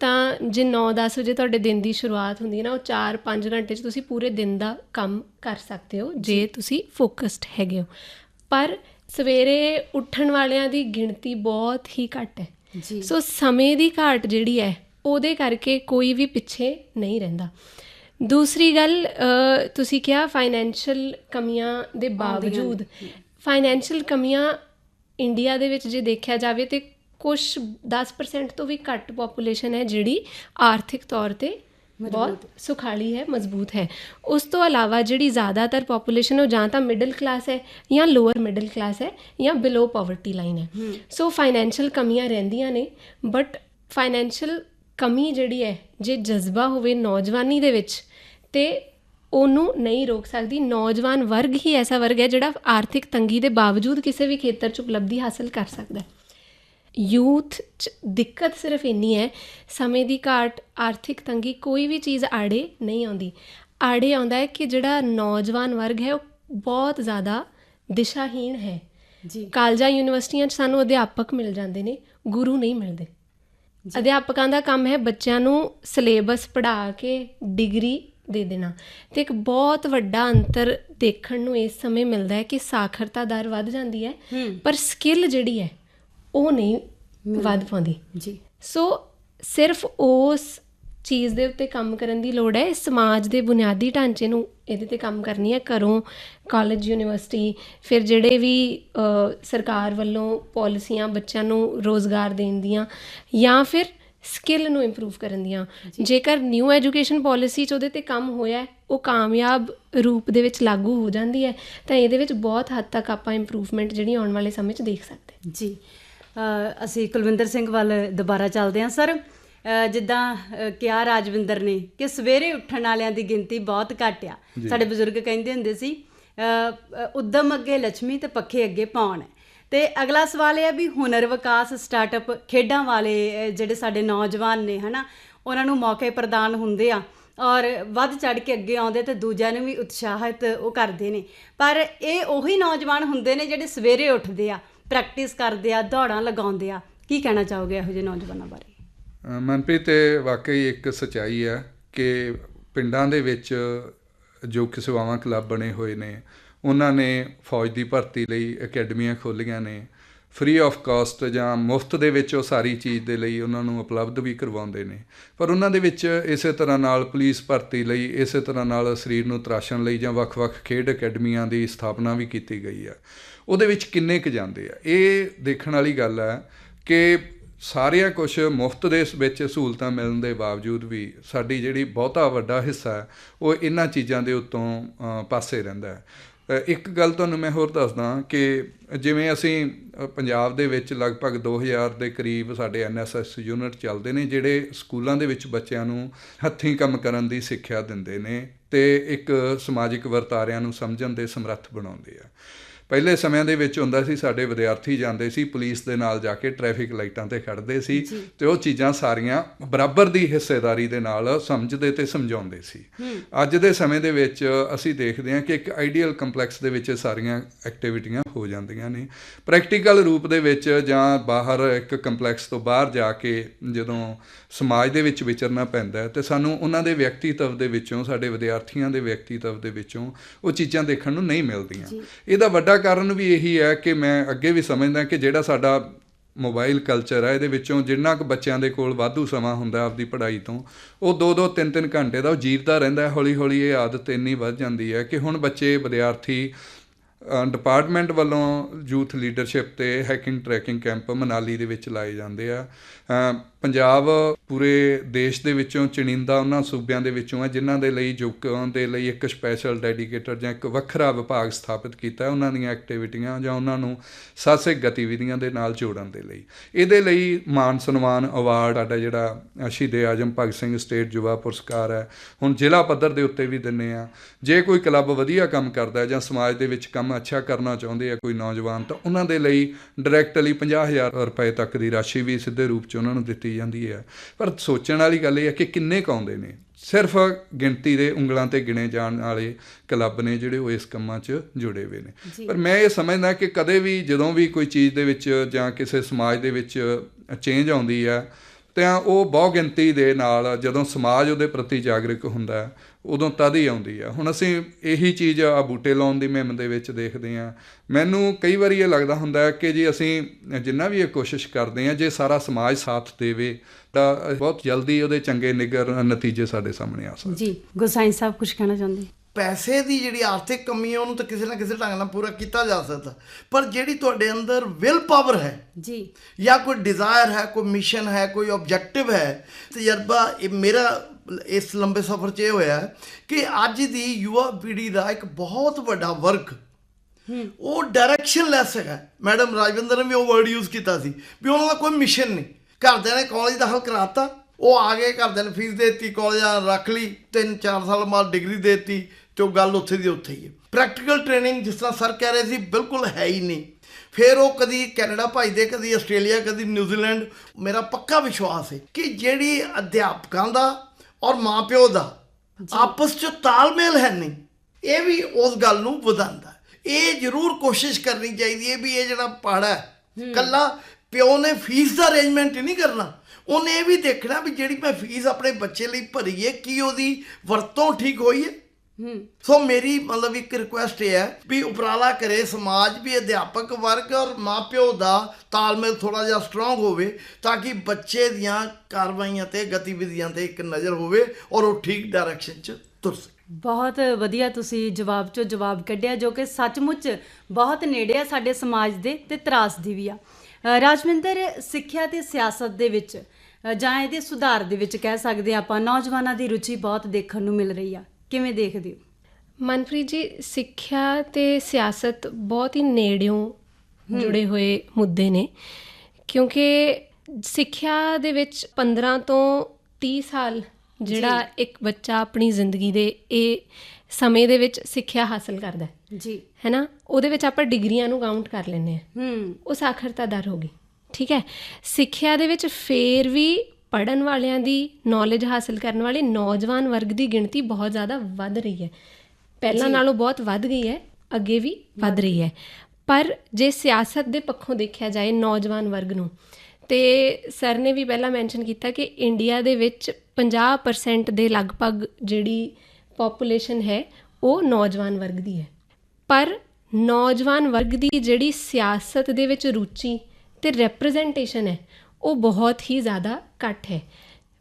[SPEAKER 3] ਤਾਂ ਜੇ 9-10 ਵਜੇ ਤੁਹਾਡੇ ਦਿਨ ਦੀ ਸ਼ੁਰੂਆਤ ਹੁੰਦੀ ਹੈ ਨਾ ਉਹ 4-5 ਘੰਟੇ 'ਚ ਤੁਸੀਂ ਪੂਰੇ ਦਿਨ ਦਾ ਕੰਮ ਕਰ ਸਕਦੇ ਹੋ ਜੇ ਤੁਸੀਂ ਫੋਕਸਡ ਹੈਗੇ ਹੋ। ਪਰ ਸਵੇਰੇ ਉੱਠਣ ਵਾਲਿਆਂ ਦੀ ਗਿਣਤੀ ਬਹੁਤ ਹੀ ਘੱਟ ਹੈ। ਸੋ ਸਮੇਂ ਦੀ ਘਾਟ ਜਿਹੜੀ ਹੈ ਉਹਦੇ ਕਰਕੇ ਕੋਈ ਵੀ ਪਿੱਛੇ ਨਹੀਂ ਰਹਿੰਦਾ। ਦੂਸਰੀ ਗੱਲ ਤੁਸੀਂ ਕਿਹਾ ਫਾਈਨੈਂਸ਼ੀਅਲ ਕਮੀਆਂ ਦੇ ਬਾਵਜੂਦ ਫਾਈਨੈਂਸ਼ੀਅਲ ਕਮੀਆਂ ਇੰਡੀਆ ਦੇ ਵਿੱਚ ਜੇ ਦੇਖਿਆ ਜਾਵੇ ਤੇ ਕੁਝ 10% ਤੋਂ ਵੀ ਘੱਟ ਪੋਪੂਲੇਸ਼ਨ ਹੈ ਜਿਹੜੀ ਆਰਥਿਕ ਤੌਰ ਤੇ ਬਹੁਤ ਸੁਖਾਲੀ ਹੈ ਮਜ਼ਬੂਤ ਹੈ। ਉਸ ਤੋਂ ਇਲਾਵਾ ਜਿਹੜੀ ਜ਼ਿਆਦਾਤਰ ਪੋਪੂਲੇਸ਼ਨ ਉਹ ਜਾਂ ਤਾਂ ਮਿਡਲ ਕਲਾਸ ਹੈ ਜਾਂ ਲੋਅਰ ਮਿਡਲ ਕਲਾਸ ਹੈ ਜਾਂ ਬਿਲੋ ਪਾਵਰਟੀ ਲਾਈਨ ਹੈ। ਸੋ ਫਾਈਨੈਂਸ਼ੀਅਲ ਕਮੀਆਂ ਰਹਿੰਦੀਆਂ ਨੇ ਬਟ ਫਾਈਨੈਂਸ਼ੀਅਲ ਕਮੀ ਜਿਹੜੀ ਹੈ ਜੇ ਜਜ਼ਬਾ ਹੋਵੇ ਨੌਜਵਾਨੀ ਦੇ ਵਿੱਚ ਤੇ ਉਹਨੂੰ ਨਹੀਂ ਰੋਕ ਸਕਦੀ। ਨੌਜਵਾਨ ਵਰਗ ਹੀ ਐਸਾ ਵਰਗ ਹੈ ਜਿਹੜਾ ਆਰਥਿਕ ਤੰਗੀ ਦੇ ਬਾਵਜੂਦ ਕਿਸੇ ਵੀ ਖੇਤਰ 'ਚ ਉਪਲਬਧੀ ਹਾਸਲ ਕਰ ਸਕਦਾ ਹੈ। ਯੂਥ 'ਚ ਦਿੱਕਤ ਸਿਰਫ ਇੰਨੀ ਹੈ ਸਮੇਂ ਦੀ ਘਾਟ ਆਰਥਿਕ ਤੰਗੀ ਕੋਈ ਵੀ ਚੀਜ਼ ਆੜੇ ਨਹੀਂ ਆਉਂਦੀ। ਆੜੇ ਆਉਂਦਾ ਹੈ ਕਿ ਜਿਹੜਾ ਨੌਜਵਾਨ ਵਰਗ ਹੈ ਉਹ ਬਹੁਤ ਜ਼ਿਆਦਾ ਦਿਸ਼ਾਹੀਣ ਹੈ।
[SPEAKER 1] ਜੀ।
[SPEAKER 3] ਕਾਲਜਾਂ ਯੂਨੀਵਰਸਿਟੀਆਂ 'ਚ ਸਾਨੂੰ ਅਧਿਆਪਕ ਮਿਲ ਜਾਂਦੇ ਨੇ ਗੁਰੂ ਨਹੀਂ ਮਿਲਦੇ। ਅਧਿਆਪਕਾਂ ਦਾ ਕੰਮ ਹੈ ਬੱਚਿਆਂ ਨੂੰ ਸਿਲੇਬਸ ਪੜ੍ਹਾ ਕੇ ਡਿਗਰੀ ਦੇ ਦੇਣਾ। ਤੇ ਇੱਕ ਬਹੁਤ ਵੱਡਾ ਅੰਤਰ ਦੇਖਣ ਨੂੰ ਇਸ ਸਮੇਂ ਮਿਲਦਾ ਹੈ ਕਿ ਸਾਖਰਤਾ ਦਰ ਵੱਧ ਜਾਂਦੀ ਹੈ ਪਰ ਸਕਿੱਲ ਜਿਹੜੀ ਹੈ ਉਹ ਨਹੀਂ ਵੱਧ ਪਾਉਂਦੀ।
[SPEAKER 1] ਜੀ।
[SPEAKER 3] ਸੋ ਸਿਰਫ ਉਸ ਚੀਜ਼ ਦੇ ਉੱਤੇ ਕੰਮ ਕਰਨ ਦੀ ਲੋੜ ਹੈ ਸਮਾਜ ਦੇ ਬੁਨਿਆਦੀ ਢਾਂਚੇ ਨੂੰ ਇਹਦੇ ਤੇ ਕੰਮ ਕਰਨੀ ਹੈ ਘਰੋਂ ਕਾਲਜ ਯੂਨੀਵਰਸਿਟੀ ਫਿਰ ਜਿਹੜੇ ਵੀ ਸਰਕਾਰ ਵੱਲੋਂ ਪਾਲਿਸੀਆਂ ਬੱਚਿਆਂ ਨੂੰ ਰੋਜ਼ਗਾਰ ਦੇਣ ਦੀਆਂ ਜਾਂ ਫਿਰ ਸਕਿੱਲ ਨੂੰ ਇੰਪਰੂਵ ਕਰਨ ਦੀਆਂ। ਜੇਕਰ ਨਿਊ ਐਜੂਕੇਸ਼ਨ ਪਾਲਿਸੀ 'ਚ ਉਹਦੇ ਤੇ ਕੰਮ ਹੋਇਆ ਹੈ, ਉਹ ਕਾਮਯਾਬ ਰੂਪ ਦੇ ਵਿੱਚ ਲਾਗੂ ਹੋ ਜਾਂਦੀ ਹੈ ਤਾਂ ਇਹਦੇ ਵਿੱਚ ਬਹੁਤ ਹੱਦ ਤੱਕ ਆਪਾਂ ਇੰਪਰੂਵਮੈਂਟ ਜਿਹੜੀ ਆਉਣ ਵਾਲੇ ਸਮੇਂ 'ਚ ਦੇਖ ਸਕਦੇ ਹਾਂ।
[SPEAKER 1] ਜੀ। ਅ, ਅਸੀਂ ਕੁਲਵਿੰਦਰ ਸਿੰਘ ਵੱਲ ਦੁਬਾਰਾ ਚੱਲਦੇ ਹਾਂ। ਸਰ ਜਿੱਦਾਂ ਕਿਹਾ ਰਾਜਵਿੰਦਰ ਨੇ ਕਿ ਸਵੇਰੇ ਉੱਠਣ ਵਾਲਿਆਂ ਦੀ ਗਿਣਤੀ ਬਹੁਤ ਘੱਟ ਆ। ਸਾਡੇ ਬਜ਼ੁਰਗ ਕਹਿੰਦੇ ਹੁੰਦੇ ਸੀ ਉਦਮ ਅੱਗੇ ਲక్ష్ਮੀ ਤੇ ਪੱਖੇ ਅੱਗੇ ਪਾਉਣ। ਤੇ ਅਗਲਾ ਸਵਾਲ ਇਹ ਹੈ ਵੀ ਹੁਨਰ ਵਿਕਾਸ ਸਟਾਰਟਅਪ ਖੇਡਾਂ ਵਾਲੇ ਜਿਹੜੇ ਸਾਡੇ ਨੌਜਵਾਨ ਨੇ, ਹਨਾ, ਉਹਨਾਂ ਨੂੰ ਮੌਕੇ ਪ੍ਰਦਾਨ ਹੁੰਦੇ ਆ ਔਰ ਵੱਧ ਚੜ ਕੇ ਅੱਗੇ ਆਉਂਦੇ ਤੇ ਦੂਜਿਆਂ ਨੂੰ ਵੀ ਉਤਸ਼ਾਹਿਤ ਉਹ ਕਰਦੇ ਨੇ। ਪਰ ਇਹ ਉਹੀ ਨੌਜਵਾਨ ਹੁੰਦੇ ਨੇ ਜਿਹੜੇ ਸਵੇਰੇ ਉੱਠਦੇ ਆ ਪ੍ਰੈਕਟਿਸ ਕਰਦੇ ਆ, ਦੌੜਾਂ ਲਗਾਉਂਦੇ ਆ। ਕੀ ਕਹਿਣਾ ਚਾਹੋਗੇ ਇਹੋ ਜਿਹੇ ਨੌਜਵਾਨਾਂ ਬਾਰੇ?
[SPEAKER 4] ਮਨਪ੍ਰੀਤ, ਇਹ ਵਾਕਈ ਇੱਕ ਸਚਾਈ ਹੈ ਕਿ ਪਿੰਡਾਂ ਦੇ ਵਿੱਚ ਜੋ ਕਿ ਸੇਵਾਵਾਂ ਕਲੱਬ ਬਣੇ ਹੋਏ ਨੇ ਉਹਨਾਂ ਨੇ ਫੌਜ ਦੀ ਭਰਤੀ ਲਈ ਅਕੈਡਮੀਆਂ ਖੋਲ੍ਹੀਆਂ ਨੇ। ਫ੍ਰੀ ਆਫ ਕਾਸਟ ਜਾਂ ਮੁਫਤ ਦੇ ਵਿੱਚ ਉਹ ਸਾਰੀ ਚੀਜ਼ ਦੇ ਲਈ ਉਹਨਾਂ ਨੂੰ ਉਪਲਬਧ ਵੀ ਕਰਵਾਉਂਦੇ ਨੇ। ਪਰ ਉਹਨਾਂ ਦੇ ਵਿੱਚ ਇਸੇ ਤਰ੍ਹਾਂ ਨਾਲ ਪੁਲਿਸ ਭਰਤੀ ਲਈ, ਇਸੇ ਤਰ੍ਹਾਂ ਨਾਲ ਸਰੀਰ ਨੂੰ ਤਰਾਸ਼ਣ ਲਈ ਜਾਂ ਵੱਖ-ਵੱਖ ਖੇਡ ਅਕੈਡਮੀਆਂ ਦੀ ਸਥਾਪਨਾ ਵੀ ਕੀਤੀ ਗਈ ਆ। ਉਹਦੇ ਵਿੱਚ ਕਿੰਨੇ ਕੁ ਜਾਂਦੇ ਆ? ਇਹ ਦੇਖਣ ਵਾਲੀ ਗੱਲ ਹੈ ਕਿ ਸਾਰਿਆਂ ਕੁਝ ਮੁਫਤ ਦੇ ਵਿੱਚ ਸਹੂਲਤਾਂ ਮਿਲਣ ਦੇ ਬਾਵਜੂਦ ਵੀ ਸਾਡੀ ਜਿਹੜੀ ਬਹੁਤਾ ਵੱਡਾ ਹਿੱਸਾ ਹੈ, ਉਹ ਇਹਨਾਂ ਚੀਜ਼ਾਂ ਦੇ ਉੱਤੋਂ ਪਾਸੇ ਰਹਿੰਦਾ ਹੈ। ਇੱਕ ਗੱਲ ਤੁਹਾਨੂੰ ਮੈਂ ਹੋਰ ਦੱਸਦਾ ਕਿ ਜਿਵੇਂ ਅਸੀਂ ਪੰਜਾਬ ਦੇ ਵਿੱਚ ਲਗਭਗ 2000 ਦੇ ਕਰੀਬ ਸਾਡੇ ਐਨਐਸਐਸ ਯੂਨਿਟ ਚੱਲਦੇ ਨੇ, ਜਿਹੜੇ ਸਕੂਲਾਂ ਦੇ ਵਿੱਚ ਬੱਚਿਆਂ ਨੂੰ ਹੱਥੀਂ ਕੰਮ ਕਰਨ ਦੀ ਸਿੱਖਿਆ ਦਿੰਦੇ ਨੇ ਤੇ ਇੱਕ ਸਮਾਜਿਕ ਵਰਤਾਰਿਆਂ ਨੂੰ ਸਮਝਣ ਦੇ ਸਮਰੱਥ ਬਣਾਉਂਦੇ ਆ। ਪਹਿਲੇ ਸਮਿਆਂ ਦੇ ਵਿੱਚ ਹੁੰਦਾ ਸੀ ਸਾਡੇ ਵਿਦਿਆਰਥੀ ਜਾਂਦੇ ਸੀ ਪੁਲਿਸ ਦੇ ਨਾਲ ਜਾ ਕੇ ਟ੍ਰੈਫਿਕ ਲਾਈਟਾਂ ਤੇ ਖੜਦੇ ਸੀ ਤੇ ਉਹ ਚੀਜ਼ਾਂ ਸਾਰੀਆਂ ਬਰਾਬਰ ਦੀ ਹਿੱਸੇਦਾਰੀ ਦੇ ਨਾਲ ਸਮਝਦੇ ਤੇ ਸਮਝਾਉਂਦੇ ਸੀ। ਅੱਜ ਦੇ ਸਮੇਂ ਦੇ ਵਿੱਚ ਅਸੀਂ ਦੇਖਦੇ ਹਾਂ ਕਿ ਇੱਕ ਆਈਡੀਅਲ ਕੰਪਲੈਕਸ ਦੇ ਵਿੱਚ ਸਾਰੀਆਂ ਐਕਟੀਵਿਟੀਆਂ ਹੋ ਜਾਂਦੀਆਂ ਨੇ। ਪ੍ਰੈਕਟੀਕਲ ਰੂਪ ਦੇ ਵਿੱਚ ਜਾਂ ਬਾਹਰ ਇੱਕ ਕੰਪਲੈਕਸ ਤੋਂ ਬਾਹਰ ਜਾ ਕੇ ਜਦੋਂ ਸਮਾਜ ਦੇ ਵਿੱਚ ਵਿਚਰਨਾ ਪੈਂਦਾ ਹੈ ਤੇ ਸਾਨੂੰ ਉਹਨਾਂ ਦੇ ਵਿਅਕਤੀਤਵ ਦੇ ਵਿੱਚੋਂ ਸਾਡੇ ਵਿਦਿਆਰਥੀਆਂ ਦੇ ਵਿਅਕਤੀਤਵ ਦੇ ਵਿੱਚੋਂ ਉਹ ਚੀਜ਼ਾਂ ਦੇਖਣ ਨੂੰ ਨਹੀਂ ਮਿਲਦੀਆਂ। ਇਹਦਾ ਵੱਡਾ ਕਾਰਨ ਵੀ ਇਹੀ ਹੈ ਕਿ ਮੈਂ ਅੱਗੇ ਵੀ ਸਮਝਦਾ ਕਿ ਜਿਹੜਾ ਸਾਡਾ ਮੋਬਾਈਲ ਕਲਚਰ ਹੈ, ਇਹਦੇ ਵਿੱਚੋਂ ਜਿੰਨਾ ਕੁ ਬੱਚਿਆਂ ਦੇ ਕੋਲ ਵਾਧੂ ਸਮਾਂ ਹੁੰਦਾ ਆਪਦੀ ਪੜ੍ਹਾਈ ਤੋਂ, ਉਹ 2-2 3-3 ਘੰਟੇ ਦਾ ਉਹ ਜੀਵਦਾ ਰਹਿੰਦਾ ਹੌਲੀ-ਹੌਲੀ ਇਹ ਆਦਤ ਇੰਨੀ ਵੱਧ ਜਾਂਦੀ ਹੈ ਕਿ ਹੁਣ ਬੱਚੇ, ਵਿਦਿਆਰਥੀ ਡਿਪਾਰਟਮੈਂਟ ਵੱਲੋਂ ਯੂਥ ਲੀਡਰਸ਼ਿਪ ਤੇ ਹੈਕਿੰਗ ਟਰੈਕਿੰਗ ਕੈਂਪ ਮਨਾਲੀ ਦੇ ਵਿੱਚ ਲਾਏ ਜਾਂਦੇ ਆ। ਪੰਜਾਬ ਪੂਰੇ ਦੇਸ਼ ਦੇ ਵਿੱਚੋਂ ਚੁਣਿੰਦਾ ਉਹਨਾਂ ਸੂਬਿਆਂ ਦੇ ਵਿੱਚੋਂ ਹੈ, ਜਿਨ੍ਹਾਂ ਦੇ ਲਈ ਯੁਵਕਾਂ ਦੇ ਲਈ ਇੱਕ ਸਪੈਸ਼ਲ ਡੈਡੀਕੇਟਡ ਜਾਂ ਇੱਕ ਵੱਖਰਾ ਵਿਭਾਗ ਸਥਾਪਿਤ ਕੀਤਾ ਹੈ, ਉਹਨਾਂ ਦੀਆਂ ਐਕਟੀਵਿਟੀਆਂ ਜਾਂ ਉਹਨਾਂ ਨੂੰ ਸਾਹਸਿਕ ਗਤੀਵਿਧੀਆਂ ਦੇ ਨਾਲ ਜੋੜਨ ਦੇ ਲਈ। ਇਹਦੇ ਲਈ ਮਾਨ ਸਨਮਾਨ ਅਵਾਰਡ ਸਾਡਾ ਜਿਹੜਾ ਸ਼ਹੀਦੇ ਆਜਮ ਭਗਤ ਸਿੰਘ ਸਟੇਟ ਯੁਵਾ ਪੁਰਸਕਾਰ ਹੈ। ਹੁਣ ਜ਼ਿਲ੍ਹਾ ਪੱਧਰ ਦੇ ਉੱਤੇ ਵੀ ਦਿੰਨੇ ਆ। ਜੇ ਕੋਈ ਕਲੱਬ ਵਧੀਆ ਕੰਮ ਕਰਦਾ ਹੈ ਜਾਂ ਸਮਾਜ ਦੇ ਵਿੱਚ ਕੰਮ ਅੱਛਾ ਕਰਨਾ ਚਾਹੁੰਦੇ ਆ ਕੋਈ ਨੌਜਵਾਨ, ਤਾਂ ਉਹਨਾਂ ਦੇ ਲਈ ਡਾਇਰੈਕਟਲੀ 50000 ਰੁਪਏ ਤੱਕ ਦੀ ਰਾਸ਼ੀ ਵੀ ਸਿੱਧੇ ਰੂਪ 'ਚ ਉਹਨਾਂ ਨੂੰ ਦਿੱਤੀ ਜਾਂਦੀ ਹੈ ਪਰ ਸੋਚਣ ਵਾਲੀ ਗੱਲ ਇਹ ਹੈ ਕਿ ਕਿੰਨੇ ਕੁ ਆਉਂਦੇ ਨੇ। ਸਿਰਫ ਗਿਣਤੀ ਦੇ ਉਂਗਲਾਂ ਤੇ ਗਿਣੇ ਜਾਣ ਵਾਲੇ ਕਲੱਬ ਨੇ ਜਿਹੜੇ ਉਹ ਇਸ ਕੰਮਾਂ 'ਚ ਜੁੜੇ ਹੋਏ ਨੇ। ਪਰ ਮੈਂ ਇਹ ਸਮਝਦਾ ਕਿ ਕਦੇ ਵੀ ਜਦੋਂ ਵੀ ਕੋਈ ਚੀਜ਼ ਦੇ ਵਿੱਚ ਜਾਂ ਕਿਸੇ ਸਮਾਜ ਦੇ ਵਿੱਚ ਚੇਂਜ ਆਉਂਦੀ ਹੈ ਤਾਂ ਉਹ ਬਹੁ ਗਿਣਤੀ ਦੇ ਨਾਲ ਜਦੋਂ ਸਮਾਜ ਉਹਦੇ ਪ੍ਰਤੀ ਜਾਗਰੂਕ ਹੁੰਦਾ ਹੈ ਉਦੋਂ ਤਦ ਹੀ ਆਉਂਦੀ ਆ। ਹੁਣ ਅਸੀਂ ਇਹੀ ਚੀਜ਼ ਆ ਬੂਟੇ ਲਾਉਣ ਦੀ ਮੁਹਿੰਮ ਦੇ ਵਿੱਚ ਦੇਖਦੇ ਆ। ਮੈਨੂੰ ਕਈ ਵਾਰੀ ਇਹ ਲੱਗਦਾ ਹੁੰਦਾ ਹੈ ਕਿ ਜੀ ਅਸੀਂ ਜਿੰਨਾ ਵੀ ਇਹ ਕੋਸ਼ਿਸ਼ ਕਰਦੇ ਆ ਜੇ ਸਾਰਾ ਸਮਾਜ ਸਾਥ ਦੇਵੇ ਤਾਂ ਬਹੁਤ ਜਲਦੀ ਉਹਦੇ ਚੰਗੇ ਨਿਗਰ ਨਤੀਜੇ ਸਾਡੇ ਸਾਹਮਣੇ ਆ ਸਕਦੇ।
[SPEAKER 1] ਜੀ ਗੁਸਾਈ ਸਾਹਿਬ ਕੁਝ ਕਹਿਣਾ ਚਾਹੁੰਦੇ?
[SPEAKER 2] ਪੈਸੇ ਦੀ ਜਿਹੜੀ ਆਰਥਿਕ ਕਮੀ ਹੈ ਉਹਨੂੰ ਤਾਂ ਕਿਸੇ ਨਾ ਕਿਸੇ ਢੰਗ ਨਾਲ ਪੂਰਾ ਕੀਤਾ ਜਾ ਸਕਦਾ। ਪਰ ਜਿਹੜੀ ਤੁਹਾਡੇ ਅੰਦਰ ਵਿਲ ਪਾਵਰ ਹੈ
[SPEAKER 1] ਜੀ।
[SPEAKER 2] ਜਾਂ ਕੋਈ ਡਿਜ਼ਾਇਰ ਹੈ ਕੋਈ ਮਿਸ਼ਨ ਹੈ ਕੋਈ ਆਬਜੈਕਟਿਵ ਹੈ ਤਜਰਬਾ ਇਹ ਮੇਰਾ ਇਸ ਲੰਬੇ ਸਫ਼ਰ 'ਚ ਇਹ ਹੋਇਆ ਕਿ ਅੱਜ ਦੀ ਯੁਵਾ ਪੀੜ੍ਹੀ ਦਾ ਇੱਕ ਬਹੁਤ ਵੱਡਾ ਵਰਗ ਉਹ ਡਾਇਰੈਕਸ਼ਨ ਲੈਸ ਹੈਗਾ। ਮੈਡਮ ਰਾਜਵਿੰਦਰ ਨੇ ਵੀ ਉਹ ਵਰਡ ਯੂਜ਼ ਕੀਤਾ ਸੀ ਵੀ ਉਹਨਾਂ ਦਾ ਕੋਈ ਮਿਸ਼ਨ ਨਹੀਂ। ਘਰਦਿਆਂ ਨੇ ਕਾਲਜ ਦਾ ਹੱਲ ਕਰਾਤਾ। ਉਹ ਆ ਗਏ ਘਰਦਿਆਂ ਨੇ ਫੀਸ ਦੇ ਦਿੱਤੀ ਕਾਲਜਾਂ ਰੱਖ ਲਈ ਤਿੰਨ ਚਾਰ ਸਾਲ ਬਾਅਦ ਡਿਗਰੀ ਦੇ ਦਿੱਤੀ ਤੇ ਉਹ ਗੱਲ ਉੱਥੇ ਦੀ ਉੱਥੇ ਹੀ ਹੈ। ਪ੍ਰੈਕਟੀਕਲ ਟ੍ਰੇਨਿੰਗ ਜਿਸ ਤਰ੍ਹਾਂ ਸਰ ਕਹਿ ਰਹੇ ਸੀ ਬਿਲਕੁਲ ਹੈ ਹੀ ਨਹੀਂ। ਫਿਰ ਉਹ ਕਦੀ ਕੈਨੇਡਾ ਭਜਦੇ ਕਦੀ ਆਸਟ੍ਰੇਲੀਆ ਕਦੀ ਨਿਊਜ਼ੀਲੈਂਡ। ਮੇਰਾ ਪੱਕਾ ਵਿਸ਼ਵਾਸ ਹੈ ਕਿ ਜਿਹੜੀ ਅਧਿਆਪਕਾਂ ਦਾ ਔਰ ਮਾਪਿਓ ਦਾ। ਆਪਸ 'ਚ ਤਾਲਮੇਲ ਹੈ ਨਹੀਂ। ਇਹ ਵੀ ਉਸ ਗੱਲ ਨੂੰ ਵਧਾਉਂਦਾ। ਹੈ। ਇਹ ਜ਼ਰੂਰ ਕੋਸ਼ਿਸ਼ ਕਰਨੀ ਚਾਹੀਦੀ ਹੈ ਵੀ ਇਹ ਜਿਹੜਾ ਪਾੜਾ ਹੈ ਕੱਲਾ ਪਿਓ ਨੇ ਫੀਸ ਦਾ ਅਰੇਂਜਮੈਂਟ ਨਹੀਂ ਕਰਨਾ। ਉਹਨੇ ਇਹ ਵੀ ਦੇਖਣਾ ਵੀ ਜਿਹੜੀ ਮੈਂ ਫੀਸ ਆਪਣੇ ਬੱਚੇ ਲਈ ਭਰੀ ਹੈ ਕੀ ਉਹਦੀ ਵਰਤੋਂ ਠੀਕ ਹੋਈ ਹੈ। ਸੋ ਮੇਰੀ ਮਤਲਬ ਇੱਕ ਰਿਕੁਐਸਟ ਇਹ ਹੈ ਵੀ ਉਪਰਾਲਾ ਕਰੇ ਸਮਾਜ ਵੀ ਅਧਿਆਪਕ ਵਰਗ ਔਰ ਮਾਪਿਓ ਦਾ ਤਾਲਮੇਲ ਥੋੜਾ ਜਿਹਾ ਸਟਰੋਂਗ ਹੋਵੇ ਤਾਂ ਕਿ ਬੱਚੇ ਦੀਆਂ ਕਾਰਵਾਈਆਂ ਤੇ ਗਤੀਵਿਧੀਆਂ ਤੇ ਇੱਕ ਨਜ਼ਰ ਹੋਵੇ ਔਰ ਉਹ ਠੀਕ ਡਾਇਰੈਕਸ਼ਨ 'ਚ ਤੁਰ ਸਕੇ।
[SPEAKER 1] ਬਹੁਤ ਵਧੀਆ ਤੁਸੀਂ ਜਵਾਬ ਚੋਂ ਜਵਾਬ ਕੱਢਿਆ ਜੋ ਕਿ ਸੱਚਮੁੱਚ ਬਹੁਤ ਨੇੜੇ ਆ ਸਾਡੇ ਸਮਾਜ ਦੇ ਤੇ ਤਰਾਸਦੀ ਵੀ ਆ। ਰਾਜਵਿੰਦਰ ਸਿੱਖਿਆ ਤੇ ਸਿਆਸਤ ਦੇ ਵਿੱਚ ਜਾਂ ਇਹਦੇ ਸੁਧਾਰ ਦੇ ਵਿੱਚ ਕਹਿ ਸਕਦੇ ਆਪਾਂ ਨੌਜਵਾਨਾਂ ਦੀ ਰੁਚੀ ਬਹੁਤ ਦੇਖਣ ਨੂੰ ਮਿਲ ਰਹੀ ਆ। ਕਿਵੇਂ ਦੇਖਦੇ ਹੋ?
[SPEAKER 3] ਮਨਪ੍ਰੀਤ ਜੀ ਸਿੱਖਿਆ ਤੇ ਸਿਆਸਤ ਬਹੁਤ ਹੀ ਨੇੜਿਓਂ ਜੁੜੇ ਹੋਏ ਮੁੱਦੇ ਨੇ। ਕਿਉਂਕਿ ਸਿੱਖਿਆ ਦੇ ਵਿੱਚ 15 ਤੋਂ 30 ਸਾਲ ਜਿਹੜਾ ਇੱਕ ਬੱਚਾ ਆਪਣੀ ਜ਼ਿੰਦਗੀ ਦੇ ਇਹ ਸਮੇਂ ਦੇ ਵਿੱਚ ਸਿੱਖਿਆ ਹਾਸਲ ਕਰਦਾ ਹੈ।
[SPEAKER 1] ਜੀ।
[SPEAKER 3] ਹੈਨਾ? ਉਹਦੇ ਵਿੱਚ ਆਪਾਂ ਡਿਗਰੀਆਂ ਨੂੰ ਕਾਊਂਟ ਕਰ ਲੈਂਦੇ ਆ
[SPEAKER 1] ਹੂੰ।
[SPEAKER 3] ਉਹ ਸਾਖਰਤਾ ਦਰ ਹੋ ਗਈ। ਠੀਕ ਹੈ? ਸਿੱਖਿਆ ਦੇ ਵਿੱਚ ਫੇਰ ਵੀ ਪੜਨ ਵਾਲਿਆਂ ਦੀ ਨੌਲੇਜ ਹਾਸਲ ਕਰਨ ਵਾਲੇ ਨੌਜਵਾਨ ਵਰਗ ਦੀ ਗਿਣਤੀ ਬਹੁਤ ਜ਼ਿਆਦਾ ਵੱਧ ਰਹੀ ਹੈ। ਪਹਿਲਾਂ ਨਾਲੋਂ ਬਹੁਤ ਵੱਧ ਗਈ ਹੈ ਅੱਗੇ ਵੀ ਵੱਧ ਰਹੀ ਹੈ। ਪਰ ਜੇ ਸਿਆਸਤ ਦੇ ਪੱਖੋਂ ਦੇਖਿਆ ਜਾਏ ਨੌਜਵਾਨ ਵਰਗ ਨੂੰ ਤੇ ਸਰ ਨੇ ਵੀ ਪਹਿਲਾਂ ਮੈਂਸ਼ਨ ਕੀਤਾ ਕਿ ਇੰਡੀਆ ਦੇ ਵਿੱਚ 50% ਦੇ ਲਗਭਗ ਜਿਹੜੀ ਪੋਪੂਲੇਸ਼ਨ ਹੈ ਉਹ ਨੌਜਵਾਨ ਵਰਗ ਦੀ ਹੈ। ਪਰ ਨੌਜਵਾਨ ਵਰਗ ਦੀ ਜਿਹੜੀ ਸਿਆਸਤ ਦੇ ਵਿੱਚ ਰੁਚੀ ਤੇ ਰਿਪਰੈਜ਼ੈਂਟੇਸ਼ਨ ਹੈ ਉਹ ਬਹੁਤ ਹੀ ਜ਼ਿਆਦਾ ਘੱਟ ਹੈ।